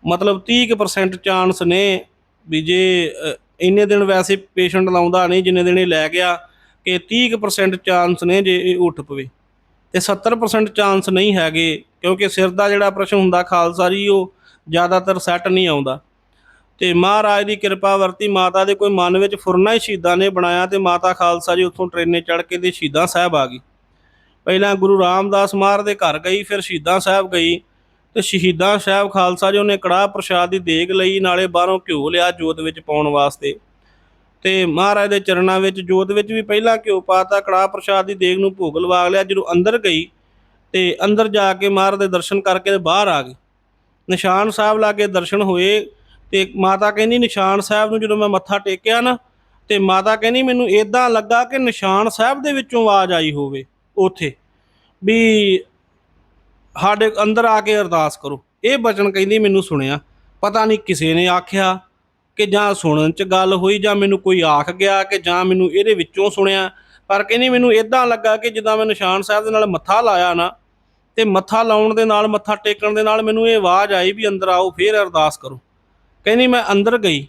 ਮਤਲਬ 30% ਚਾਂਸ ਨੇ ਵੀ ਜੇ ਇੰਨੇ ਦਿਨ ਵੈਸੇ ਪੇਸ਼ੈਂਟ ਲਾਉਂਦਾ ਨਹੀਂ, ਜਿੰਨੇ ਦਿਨ ਇਹ ਲੈ ਗਿਆ, ਕਿ 30% ਚਾਂਸ ਨੇ ਜੇ ਇਹ ਉੱਠ ਪਵੇ। ਤੇ 70% ਚਾਂਸ ਨਹੀਂ ਹੈਗੇ, ਕਿਉਂਕਿ ਸਿਰ ਦਾ ਜਿਹੜਾ ਪ੍ਰਸ਼ਨ ਹੁੰਦਾ ਖਾਲਸਾ ਜੀ, ਉਹ ਜ਼ਿਆਦਾਤਰ ਸੈੱਟ ਨਹੀਂ ਆਉਂਦਾ। ਤੇ ਮਹਾਰਾਜ ਦੀ ਕਿਰਪਾ ਵਰਤੀ, ਮਾਤਾ ਦੇ ਕੋਈ ਮਨ ਵਿੱਚ ਫੁਰਨਾ ਹੀ ਸ਼ਹੀਦਾਂ ਨੇ ਬਣਾਇਆ ਤੇ ਮਾਤਾ ਖਾਲਸਾ ਜੀ ਉੱਥੋਂ ਟ੍ਰੇਨੇ ਚੜ ਕੇ ਤੇ ਸ਼ਹੀਦਾਂ ਸਾਹਿਬ ਆ ਗਈ। ਪਹਿਲਾਂ ਗੁਰੂ ਰਾਮਦਾਸ ਮਹਾਰਾਜ ਦੇ ਘਰ ਗਈ, ਫਿਰ ਸ਼ਹੀਦਾਂ ਸਾਹਿਬ ਗਈ ਤੇ ਸ਼ਹੀਦਾਂ ਸਾਹਿਬ ਖਾਲਸਾ ਜੀ ਉਹਨੇ ਕੜਾਹ ਪ੍ਰਸ਼ਾਦ ਦੀ ਦੇਗ ਲਈ, ਨਾਲੇ ਬਾਹਰੋਂ ਘਿਓ ਲਿਆ ਜੋਤ ਵਿੱਚ ਪਾਉਣ ਵਾਸਤੇ। ਤੇ ਮਹਾਰਾਜ ਦੇ ਚਰਨਾਂ ਵਿੱਚ, ਜੋਤ ਵਿੱਚ ਵੀ ਪਹਿਲਾਂ ਘਿਓ ਪਾਤਾ ਕੜਾਹ ਪ੍ਰਸ਼ਾਦ ਦੀ ਦੇਗ ਨੂੰ ਭੋਗ ਲਵਾ ਲਿਆ, ਜਦੋਂ ਅੰਦਰ ਗਈ ਤੇ ਅੰਦਰ ਜਾ ਕੇ ਮਹਾਰਾਜ ਦੇ ਦਰਸ਼ਨ ਕਰਕੇ ਬਾਹਰ ਆ ਗਈ ਨਿਸ਼ਾਨ ਸਾਹਿਬ ਲਾਗੇ ਦਰਸ਼ਨ ਹੋਏ ਤੇ ਮਾਤਾ ਕਹਿੰਦੀ, ਨਿਸ਼ਾਨ ਸਾਹਿਬ ਨੂੰ ਜਦੋਂ ਮੈਂ ਮੱਥਾ ਟੇਕਿਆ ਨਾ, ਤੇ ਮਾਤਾ ਕਹਿੰਦੀ, ਮੈਨੂੰ ਇਦਾਂ ਲੱਗਾ ਕਿ ਨਿਸ਼ਾਨ ਸਾਹਿਬ ਦੇ ਵਿੱਚੋਂ ਆਵਾਜ਼ ਆਈ ਹੋਵੇ ਉੱਥੇ, ਵੀ ਸਾਡੇ ਅੰਦਰ ਆ ਕੇ ਅਰਦਾਸ ਕਰੋ। ਇਹ ਬਚਨ ਕਹਿੰਦੀ ਮੈਨੂੰ ਸੁਣਿਆ। ਪਤਾ ਨਹੀਂ ਕਿਸੇ ਨੇ ਆਖਿਆ ਕਿ ਜਾਂ ਸੁਣਨ ਚ ਗੱਲ ਹੋਈ ਜਾਂ ਮੈਨੂੰ ਕੋਈ ਆਖ ਗਿਆ ਕਿ ਜਾਂ ਮੈਨੂੰ ਇਹਦੇ ਵਿੱਚੋਂ ਸੁਣਿਆ, ਪਰ ਕਹਿੰਦੀ ਮੈਨੂੰ ਇਦਾਂ ਲੱਗਾ ਕਿ ਜਿੱਦਾਂ ਮੈਂ ਨਿਸ਼ਾਨ ਸਾਹਿਬ ਦੇ ਨਾਲ ਮੱਥਾ ਲਾਇਆ ਨਾ, ਤੇ ਮੱਥਾ ਲਾਉਣ ਦੇ ਨਾਲ, ਮੱਥਾ ਟੇਕਣ ਦੇ ਨਾਲ ਮੈਨੂੰ ਇਹ ਆਵਾਜ਼ ਆਈ ਵੀ ਅੰਦਰ ਆਓ, ਫੇਰ ਅਰਦਾਸ ਕਰੋ। ਕਹਿੰਦੀ ਮੈਂ ਅੰਦਰ ਗਈ,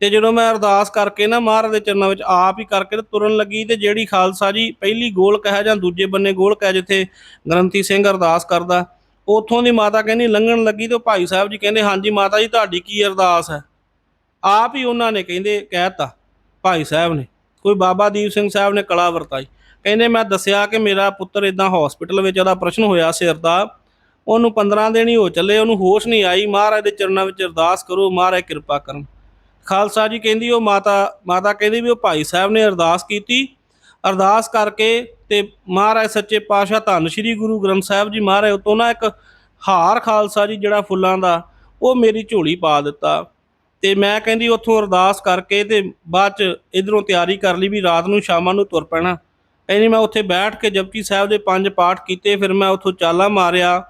ਤੇ ਜਦੋਂ ਮੈਂ ਅਰਦਾਸ ਕਰਕੇ ਨਾ ਮਹਾਰਾਜ ਦੇ ਚਰਨਾਂ ਵਿੱਚ ਆਪ ਹੀ ਕਰਕੇ ਤੇ ਤੁਰਨ ਲੱਗੀ, ਤੇ ਜਿਹੜੀ ਖਾਲਸਾ ਜੀ ਪਹਿਲੀ ਗੋਲਕ ਹੈ ਜਾਂ ਦੂਜੇ ਬੰਨੇ ਗੋਲਕ ਹੈ ਜਿੱਥੇ ਗ੍ਰੰਥੀ ਸਿੰਘ ਅਰਦਾਸ ਕਰਦਾ, ਉਥੋਂ ਦੀ ਮਾਤਾ ਕਹਿੰਦੀ ਲੰਘਣ ਲੱਗੀ ਤੇ ਉਹ ਭਾਈ ਸਾਹਿਬ ਜੀ ਕਹਿੰਦੇ, ਹਾਂਜੀ ਮਾਤਾ ਜੀ, ਤੁਹਾਡੀ ਕੀ ਅਰਦਾਸ ਹੈ? ਆਪ ਹੀ ਉਹਨਾਂ ਨੇ ਕਹਿੰਦੇ, ਕਹਿਤਾ, ਭਾਈ ਸਾਹਿਬ ਨੇ, ਕੋਈ ਬਾਬਾ ਦੀਪ ਸਿੰਘ ਸਾਹਿਬ ਨੇ ਕਲਾ ਵਰਤਾਈ। ਕਹਿੰਦੇ, ਮੈਂ ਦੱਸਿਆ ਕਿ ਮੇਰਾ ਪੁੱਤਰ ਇਦਾਂ ਹਸਪੀਟਲ ਵਿੱਚ ਉਹਦਾ ਪ੍ਰਸ਼ਨ ਹੋਇਆ ਸਿਰ ਦਾ। ਉਹਨੂੰ 15 ਦਿਨ ਹੀ ਹੋ ਚੱਲੇ, ਉਹਨੂੰ ਹੋਸ਼ ਨਹੀਂ ਆਈ, ਮਹਾਰਾਜ ਦੇ ਚਰਨਾਂ ਵਿੱਚ ਅਰਦਾਸ ਕਰੋ, ਮਹਾਰਾਜ ਕਿਰਪਾ ਕਰਨ। ਖਾਲਸਾ ਜੀ ਕਹਿੰਦੀ, ਉਹ ਮਾਤਾ ਮਾਤਾ ਕਹਿੰਦੀ ਵੀ ਉਹ ਭਾਈ ਸਾਹਿਬ ਨੇ ਅਰਦਾਸ ਕੀਤੀ। ਅਰਦਾਸ ਕਰਕੇ ਤੇ ਮਹਾਰਾਜ ਸੱਚੇ ਪਾਤਸ਼ਾਹ ਧੰਨ ਸ਼੍ਰੀ ਗੁਰੂ ਗ੍ਰੰਥ ਸਾਹਿਬ ਜੀ ਮਹਾਰਾਜ ਉਤੋਂ ਨਾ ਇੱਕ ਹਾਰ ਖਾਲਸਾ ਜੀ ਜਿਹੜਾ ਫੁੱਲਾਂ ਦਾ, ਉਹ ਮੇਰੀ ਝੋਲੀ ਪਾ ਦਿੱਤਾ। ਤੇ ਮੈਂ ਕਹਿੰਦੀ ਉੱਥੋਂ ਅਰਦਾਸ ਕਰਕੇ ਤੇ ਬਾਅਦ ਚ ਇਧਰੋਂ ਤਿਆਰੀ ਕਰ ਲਈ ਵੀ ਰਾਤ ਨੂੰ ਸ਼ਾਮਾਂ ਨੂੰ ਤੁਰ ਪੈਣਾ। ਕਹਿੰਦੀ ਮੈਂ ਉੱਥੇ ਬੈਠ ਕੇ ਜਪਜੀ ਸਾਹਿਬ ਦੇ ਪੰਜ ਪਾਠ ਕੀਤੇ, ਫਿਰ ਮੈਂ ਉੱਥੋਂ ਚਾਲਾ ਮਾਰਿਆ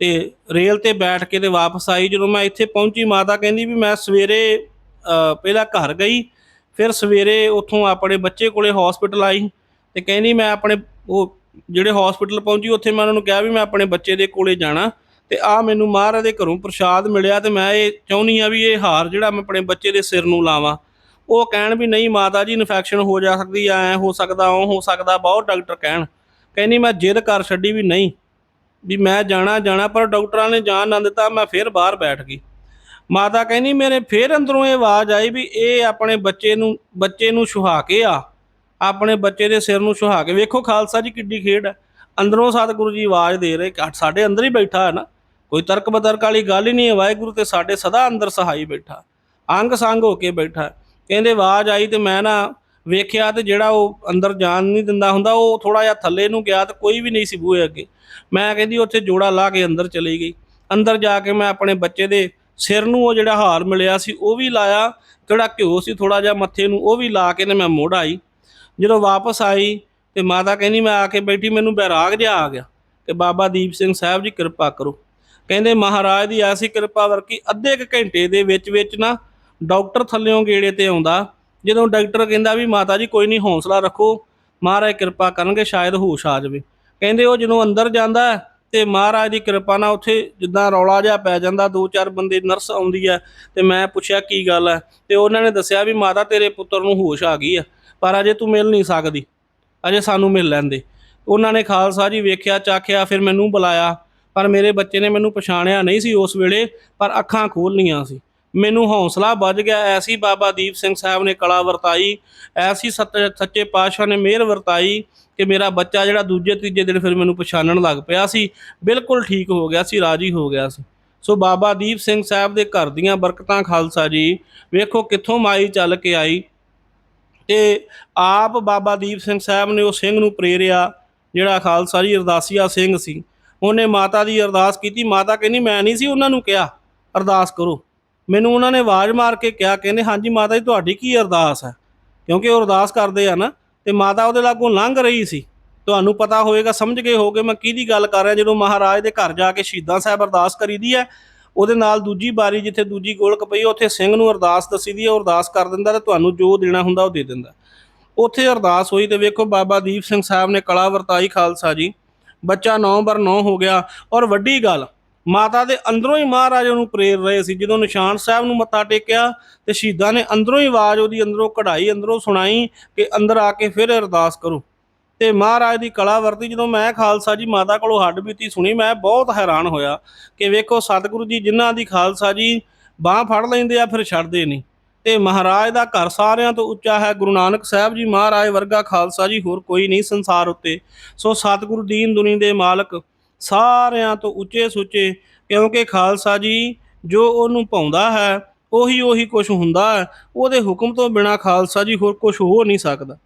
ਤੇ ਰੇਲ ਤੇ ਬੈਠ ਕੇ ਤੇ ਵਾਪਸ ਆਈ। ਜਦੋਂ ਮੈਂ ਇੱਥੇ ਪਹੁੰਚੀ, ਮਾਤਾ ਕਹਿੰਦੀ ਵੀ ਮੈਂ ਸਵੇਰੇ ਪਹਿਲਾਂ ਘਰ ਗਈ, ਫਿਰ ਸਵੇਰੇ ਉੱਥੋਂ ਆਪਣੇ ਬੱਚੇ ਕੋਲੇ ਹਸਪੀਟਲ ਆਈ ਤੇ ਕਹਿੰਦੀ ਮੈਂ ਆਪਣੇ ਉਹ ਜਿਹੜੇ ਹਸਪੀਟਲ ਪਹੁੰਚੀ, ਉੱਥੇ ਮੈਂ ਉਹਨਾਂ ਨੂੰ ਕਿਹਾ ਵੀ ਮੈਂ ਆਪਣੇ ਬੱਚੇ ਦੇ ਕੋਲੇ ਜਾਣਾ। ਤੇ ਆ ਮੈਨੂੰ ਮਹਾਰਾਜ ਦੇ ਘਰੋਂ ਪ੍ਰਸ਼ਾਦ ਮਿਲਿਆ ਤੇ ਮੈਂ ਇਹ ਚਾਹੁੰਦੀ ਆ ਵੀ ਇਹ ਹਾਰ ਜਿਹੜਾ ਮੈਂ ਆਪਣੇ ਬੱਚੇ ਦੇ ਸਿਰ ਨੂੰ ਲਾਵਾਂ। ਉਹ ਕਹਿਣ ਵੀ ਨਹੀਂ ਮਾਤਾ ਜੀ ਇਨਫੈਕਸ਼ਨ ਹੋ ਜਾ ਸਕਦੀ ਐ ਹੋ ਸਕਦਾ, ਉਹ ਹੋ ਸਕਦਾ, ਬਹੁਤ ਡਾਕਟਰ ਕਹਿਣ। ਕਹਿੰਦੀ ਮੈਂ ਜਿੱਦ ਕਰ ਛੱਡੀ ਵੀ ਨਹੀਂ, ਵੀ ਮੈਂ ਜਾਣਾ ਜਾਣਾ, ਪਰ ਡਾਕਟਰਾਂ ਨੇ ਜਾਣ ਨਾ ਦਿੱਤਾ, ਮੈਂ ਫਿਰ ਬਾਹਰ ਬੈਠ ਗਈ। ਮਾਤਾ ਕਹਿੰਦੀ ਮੇਰੇ ਫਿਰ ਅੰਦਰੋਂ ਇਹ ਆਵਾਜ਼ ਆਈ ਵੀ ਇਹ ਆਪਣੇ ਬੱਚੇ ਨੂੰ ਬੱਚੇ ਨੂੰ ਸੁਹਾ ਕੇ ਆ। ਆਪਣੇ ਬੱਚੇ ਦੇ ਸਿਰ ਨੂੰ ਸੁਹਾ ਕੇ। ਵੇਖੋ ਖਾਲਸਾ ਜੀ ਕਿੱਡੀ ਖੇਡ ਹੈ। ਅੰਦਰੋਂ ਸਤਿਗੁਰੂ ਜੀ ਆਵਾਜ਼ ਦੇ ਰਹੇ ਸਾਡੇ ਅੰਦਰ ਹੀ ਬੈਠਾ ਹੈ ਨਾ। ਕੋਈ ਤਰਕ ਬਤਰਕ ਵਾਲੀ ਗੱਲ ਹੀ ਨਹੀਂ ਹੈ, ਵਾਹਿਗੁਰੂ ਤੇ ਸਾਡੇ ਸਦਾ ਅੰਦਰ ਸਹਾਈ ਬੈਠਾ। ਅੰਗ ਸੰਗ ਹੋ ਕੇ ਬੈਠਾ। ਕਹਿੰਦੇ, ਆਵਾਜ਼ ਆਈ ਤੇ ਮੈਂ ਨਾ ਵੇਖਿਆ ਤੇ ਜਿਹੜਾ ਉਹ ਅੰਦਰ ਜਾਣ ਨਹੀਂ ਦਿੰਦਾ ਹੁੰਦਾ, ਉਹ ਥੋੜਾ ਜਿਹਾ ਥੱਲੇ ਨੂੰ ਗਿਆ ਤੇ ਕੋਈ ਵੀ ਨਹੀਂ ਸੀ ਬੂਹੇ ਅੱਗੇ। ਮੈਂ ਕਹਿੰਦੀ, ਉੱਥੇ ਜੋੜਾ ਲਾ ਕੇ ਅੰਦਰ ਚਲੀ ਗਈ। ਅੰਦਰ ਜਾ ਕੇ ਮੈਂ ਆਪਣੇ ਬੱਚੇ ਦੇ ਸਿਰ ਨੂੰ ਉਹ ਜਿਹੜਾ ਹਾਰ ਮਿਲਿਆ ਸੀ, ਉਹ ਵੀ ਲਾਇਆ। ਜਿਹੜਾ ਘਿਓ ਸੀ ਥੋੜਾ ਜਿਹਾ ਮੱਥੇ ਨੂੰ, ਉਹ ਵੀ ਲਾ ਕੇ ਤੇ ਮੈਂ ਮੋੜ ਆਈ। ਜਦੋਂ ਵਾਪਸ ਆਈ ਤੇ ਮਾਤਾ ਕਹਿੰਦੀ, ਮੈਂ ਆ ਕੇ ਬੈਠੀ, ਮੈਨੂੰ ਬੈਰਾਗ ਜਿਹਾ ਆ ਗਿਆ ਕਿ ਬਾਬਾ ਦੀਪ ਸਿੰਘ ਸਾਹਿਬ ਜੀ, ਕਿਰਪਾ ਕਰੋ। ਕਹਿੰਦੇ ਮਹਾਰਾਜ ਦੀ ਐਸੀ ਕਿਰਪਾ ਵਰਗੀ ਅੱਧੇ ਕੁ ਘੰਟੇ ਦੇ ਵਿੱਚ ਵਿੱਚ ਨਾ ਡਾਕਟਰ ਥੱਲਿਓਂ ਗੇੜੇ ਤੇ ਆਉਂਦਾ। ਜਦੋਂ ਡਾਕਟਰ ਕਹਿੰਦਾ ਵੀ ਮਾਤਾ ਜੀ ਕੋਈ ਨਹੀਂ ਹੌਸਲਾ ਰੱਖੋ ਮਹਾਰਾਜ ਕਿਰਪਾ ਕਰਨਗੇ ਸ਼ਾਇਦ ਹੋਸ਼ ਆ ਜਾਵੇ। ਕਹਿੰਦੇ ਉਹ ਜਦੋਂ ਅੰਦਰ ਜਾਂਦਾ ਹੈ, ਤੇ ਮਹਾਰਾਜ ਦੀ ਕਿਰਪਾ ਨਾਲ ਉੱਥੇ ਜਿੱਦਾਂ ਰੌਲਾ ਜਿਹਾ ਪੈ ਜਾਂਦਾ ਦੋ ਚਾਰ ਬੰਦੇ ਨਰਸ ਆਉਂਦੀ ਹੈ ਤੇ ਮੈਂ ਪੁੱਛਿਆ ਕੀ ਗੱਲ ਹੈ? ਤੇ ਉਹਨਾਂ ਨੇ ਦੱਸਿਆ ਵੀ ਮਾਤਾ ਤੇਰੇ ਪੁੱਤਰ ਨੂੰ ਹੋਸ਼ ਆ ਗਈ ਆ ਪਰ ਅਜੇ ਤੂੰ ਮਿਲ ਨਹੀਂ ਸਕਦੀ ਅਜੇ ਸਾਨੂੰ ਮਿਲ ਲੈਂਦੇ ਉਹਨਾਂ ਨੇ ਖਾਲਸਾ ਜੀ ਵੇਖਿਆ ਚਾਖਿਆ ਫਿਰ ਮੈਨੂੰ ਬੁਲਾਇਆ। ਪਰ ਮੇਰੇ ਬੱਚੇ ਨੇ ਮੈਨੂੰ ਪਛਾਣਿਆ ਨਹੀਂ ਸੀ ਉਸ ਵੇਲੇ, ਪਰ ਅੱਖਾਂ ਖੋਲ੍ਹਣੀਆਂ ਸੀ। ਮੈਨੂੰ ਹੌਸਲਾ ਵੱਜ ਗਿਆ, ਐਸੀ ਬਾਬਾ ਦੀਪ ਸਿੰਘ ਸਾਹਿਬ ਨੇ ਕਲਾ ਵਰਤਾਈ, ਐਸੀ ਸੱਚ- ਸੱਚੇ ਪਾਤਸ਼ਾਹ ਨੇ ਮਿਹਰ ਵਰਤਾਈ ਕਿ ਮੇਰਾ ਬੱਚਾ ਜਿਹੜਾ ਦੂਜੇ, ਤੀਜੇ ਦਿਨ ਫਿਰ ਮੈਨੂੰ ਪਛਾਣਨ ਲੱਗ ਪਿਆ ਸੀ। ਬਿਲਕੁਲ ਠੀਕ ਹੋ ਗਿਆ ਸੀ, ਰਾਜੀ ਹੋ ਗਿਆ ਸੀ। ਸੋ ਬਾਬਾ ਦੀਪ ਸਿੰਘ ਸਾਹਿਬ ਦੇ ਘਰ ਦੀਆਂ ਬਰਕਤਾਂ, ਖਾਲਸਾ ਜੀ, ਵੇਖੋ ਕਿੱਥੋਂ ਮਾਈ ਚੱਲ ਕੇ ਆਈ। ਤੇ ਆਪ ਬਾਬਾ ਦੀਪ ਸਿੰਘ ਸਾਹਿਬ ਨੇ ਉਹ ਸਿੰਘ ਨੂੰ ਪ੍ਰੇਰਿਆ, ਜਿਹੜਾ ਖਾਲਸਾ ਜੀ ਅਰਦਾਸੀਆ ਸਿੰਘ ਸੀ। ਉਹਨੇ ਮਾਤਾ ਦੀ ਅਰਦਾਸ ਕੀਤੀ, ਮਾਤਾ ਕਹਿੰਦੀ, ਮੈਂ ਨਹੀਂ ਸੀ ਉਹਨਾਂ ਨੂੰ ਕਿਹਾ, ਅਰਦਾਸ ਕਰੋ। ਮੈਨੂੰ ਉਹਨਾਂ ਨੇ ਆਵਾਜ਼ ਮਾਰ ਕੇ ਕਿਹਾ, ਕਹਿੰਦੇ, ਹਾਂਜੀ ਮਾਤਾ ਜੀ, ਤੁਹਾਡੀ ਕੀ ਅਰਦਾਸ ਹੈ? ਕਿਉਂਕਿ ਉਹ ਅਰਦਾਸ ਕਰਦੇ ਆ ਨਾ, ਤੇ ਮਾਤਾ ਉਹਦੇ ਲਾਗੋਂ ਲੰਘ ਰਹੀ ਸੀ। ਤੁਹਾਨੂੰ ਪਤਾ ਹੋਵੇਗਾ, ਸਮਝ ਗਏ ਹੋਗੇ ਮੈਂ ਕਿਹਦੀ ਗੱਲ ਕਰ ਰਿਹਾ, ਜਦੋਂ ਮਹਾਰਾਜ ਦੇ ਘਰ ਜਾ ਕੇ ਸ਼ਹੀਦਾਂ ਸਾਹਿਬ ਅਰਦਾਸ ਕਰੀਦੀ ਹੈ, ਉਹਦੇ ਨਾਲ ਦੂਜੀ ਬਾਰੀ ਜਿੱਥੇ ਦੂਜੀ ਗੋਲਕ ਪਈ, ਉੱਥੇ ਸਿੰਘ ਨੂੰ ਅਰਦਾਸ ਦੱਸੀਦੀ ਹੈ, ਉਹ ਅਰਦਾਸ ਕਰ ਦਿੰਦਾ ਤੇ ਤੁਹਾਨੂੰ ਜੋ ਦੇਣਾ ਹੁੰਦਾ ਉਹ ਦੇ ਦਿੰਦਾ। ਉੱਥੇ ਅਰਦਾਸ ਹੋਈ ਤੇ ਵੇਖੋ, ਬਾਬਾ ਦੀਪ ਸਿੰਘ ਸਾਹਿਬ ਨੇ ਕਲਾ ਵਰਤਾਈ ਖਾਲਸਾ ਜੀ ਬੱਚਾ 9 ਬਰ 9 ਹੋ ਗਿਆ। ਔਰ ਵੱਡੀ ਗੱਲ, ਮਾਤਾ ਦੇ ਅੰਦਰੋਂ ਹੀ ਮਹਾਰਾਜ ਉਹਨੂੰ ਪ੍ਰੇਰ ਰਹੇ ਸੀ। ਜਦੋਂ ਨਿਸ਼ਾਨ ਸਾਹਿਬ ਨੂੰ ਮੱਥਾ ਟੇਕਿਆ ਤੇ ਸ਼ਹੀਦਾਂ ਨੇ ਅੰਦਰੋਂ ਹੀ ਆਵਾਜ਼ ਉਹਦੀ ਅੰਦਰੋਂ ਕਢਾਈ, ਅੰਦਰੋਂ ਸੁਣਾਈ ਕਿ ਅੰਦਰ ਆ ਕੇ ਫਿਰ ਅਰਦਾਸ ਕਰੋ। ਤੇ ਮਹਾਰਾਜ ਦੀ ਕਲਾ ਵਰਤੀ। ਜਦੋਂ ਮੈਂ ਖਾਲਸਾ ਜੀ ਮਾਤਾ ਕੋਲੋਂ ਹੱਡ ਬੀਤੀ ਸੁਣੀ, ਮੈਂ ਬਹੁਤ ਹੈਰਾਨ ਹੋਇਆ ਕਿ ਵੇਖੋ ਸਤਿਗੁਰੂ ਜੀ ਜਿਨ੍ਹਾਂ ਦੀ ਖਾਲਸਾ ਜੀ ਬਾਹ ਫੜ ਲੈਂਦੇ ਆ, ਫਿਰ ਛੱਡਦੇ ਨਹੀਂ। ਤੇ ਮਹਾਰਾਜ ਦਾ ਘਰ ਸਾਰਿਆਂ ਤੋਂ ਉੱਚਾ ਹੈ। ਗੁਰੂ ਨਾਨਕ ਸਾਹਿਬ ਜੀ ਮਹਾਰਾਜ ਵਰਗਾ ਖਾਲਸਾ ਜੀ ਹੋਰ ਕੋਈ ਨਹੀਂ ਸੰਸਾਰ ਉੱਤੇ। ਸੋ ਸਤਿਗੁਰੂ ਦੀਨ ਦੁਨੀ ਦੇ ਮਾਲਕ ਸਾਰਿਆਂ ਤੋਂ ਉੱਚੇ ਸੁੱਚੇ, ਕਿਉਂਕਿ ਖਾਲਸਾ ਜੀ ਜੋ ਉਹਨੂੰ ਪਾਉਂਦਾ ਹੈ, ਉਹੀ ਉਹੀ ਕੁਝ ਹੁੰਦਾ ਹੈ। ਉਹਦੇ ਹੁਕਮ ਤੋਂ ਬਿਨਾ ਖਾਲਸਾ ਜੀ ਹੋਰ ਕੁਝ ਹੋ ਨਹੀਂ ਸਕਦਾ।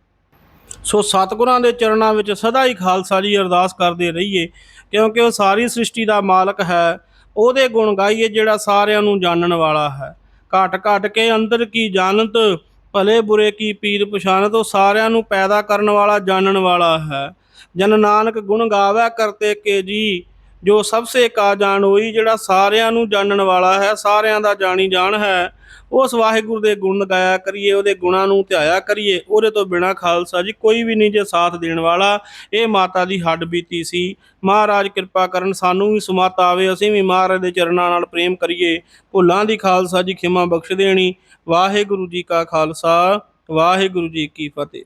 ਸੋ ਸਤਿਗੁਰਾਂ ਦੇ ਚਰਨਾਂ ਵਿੱਚ ਸਦਾ ਹੀ ਖਾਲਸਾ ਜੀ ਅਰਦਾਸ ਕਰਦੇ ਰਹੀਏ, ਕਿਉਂਕਿ ਉਹ ਸਾਰੀ ਸ੍ਰਿਸ਼ਟੀ ਦਾ ਮਾਲਕ ਹੈ। ਉਹਦੇ ਗੁਣ ਗਾਈਏ ਜਿਹੜਾ ਸਾਰਿਆਂ ਨੂੰ ਜਾਣਨ ਵਾਲਾ ਹੈ। ਘਟ ਘਟ ਕੇ ਅੰਦਰ ਕੀ ਜਾਣਤ, ਭਲੇ ਬੁਰੇ ਕੀ ਪੀਰ ਪਛਾਨਤ ਉਹ ਸਾਰਿਆਂ ਨੂੰ ਪੈਦਾ ਕਰਨ ਵਾਲਾ, ਜਾਣਨ ਵਾਲਾ ਹੈ। ਜਨ ਨਾਨਕ ਗੁਣ ਗਾਵੇ ਕਰਤੇ ਕੇ ਜੀ, ਜੋ ਸਭ ਸੇ ਕਾ ਜਾਣ ਹੋਈ, ਜਿਹੜਾ ਸਾਰਿਆਂ ਨੂੰ ਜਾਣਨ ਵਾਲਾ ਹੈ, ਸਾਰਿਆਂ ਦਾ ਜਾਣੀ ਜਾਣ ਹੈ। ਉਸ ਵਾਹਿਗੁਰੂ ਦੇ ਗੁਣ ਗਾਇਆ ਕਰੀਏ, ਉਹਦੇ ਗੁਣਾਂ ਨੂੰ ਧਿਆਇਆ ਕਰੀਏ, ਉਹਦੇ ਤੋਂ ਬਿਨਾ ਖਾਲਸਾ ਜੀ ਕੋਈ ਵੀ ਨਹੀਂ ਜੇ ਸਾਥ ਦੇਣ ਵਾਲਾ। ਇਹ ਮਾਤਾ ਦੀ ਹੱਡ ਬੀਤੀ ਸੀ। ਮਹਾਰਾਜ ਕਿਰਪਾ ਕਰਨ ਸਾਨੂੰ ਵੀ ਸਮਤ ਆਵੇ, ਅਸੀਂ ਵੀ ਮਹਾਰਾਜ ਦੇ ਚਰਨਾਂ ਨਾਲ ਪ੍ਰੇਮ ਕਰੀਏ। ਭੁੱਲਾਂ ਦੀ ਖਾਲਸਾ ਜੀ ਖਿਮਾ ਬਖਸ਼ ਦੇਣੀ। ਵਾਹਿਗੁਰੂ ਜੀ ਕਾ ਖਾਲਸਾ, ਵਾਹਿਗੁਰੂ ਜੀ ਕੀ ਫਤਿਹ।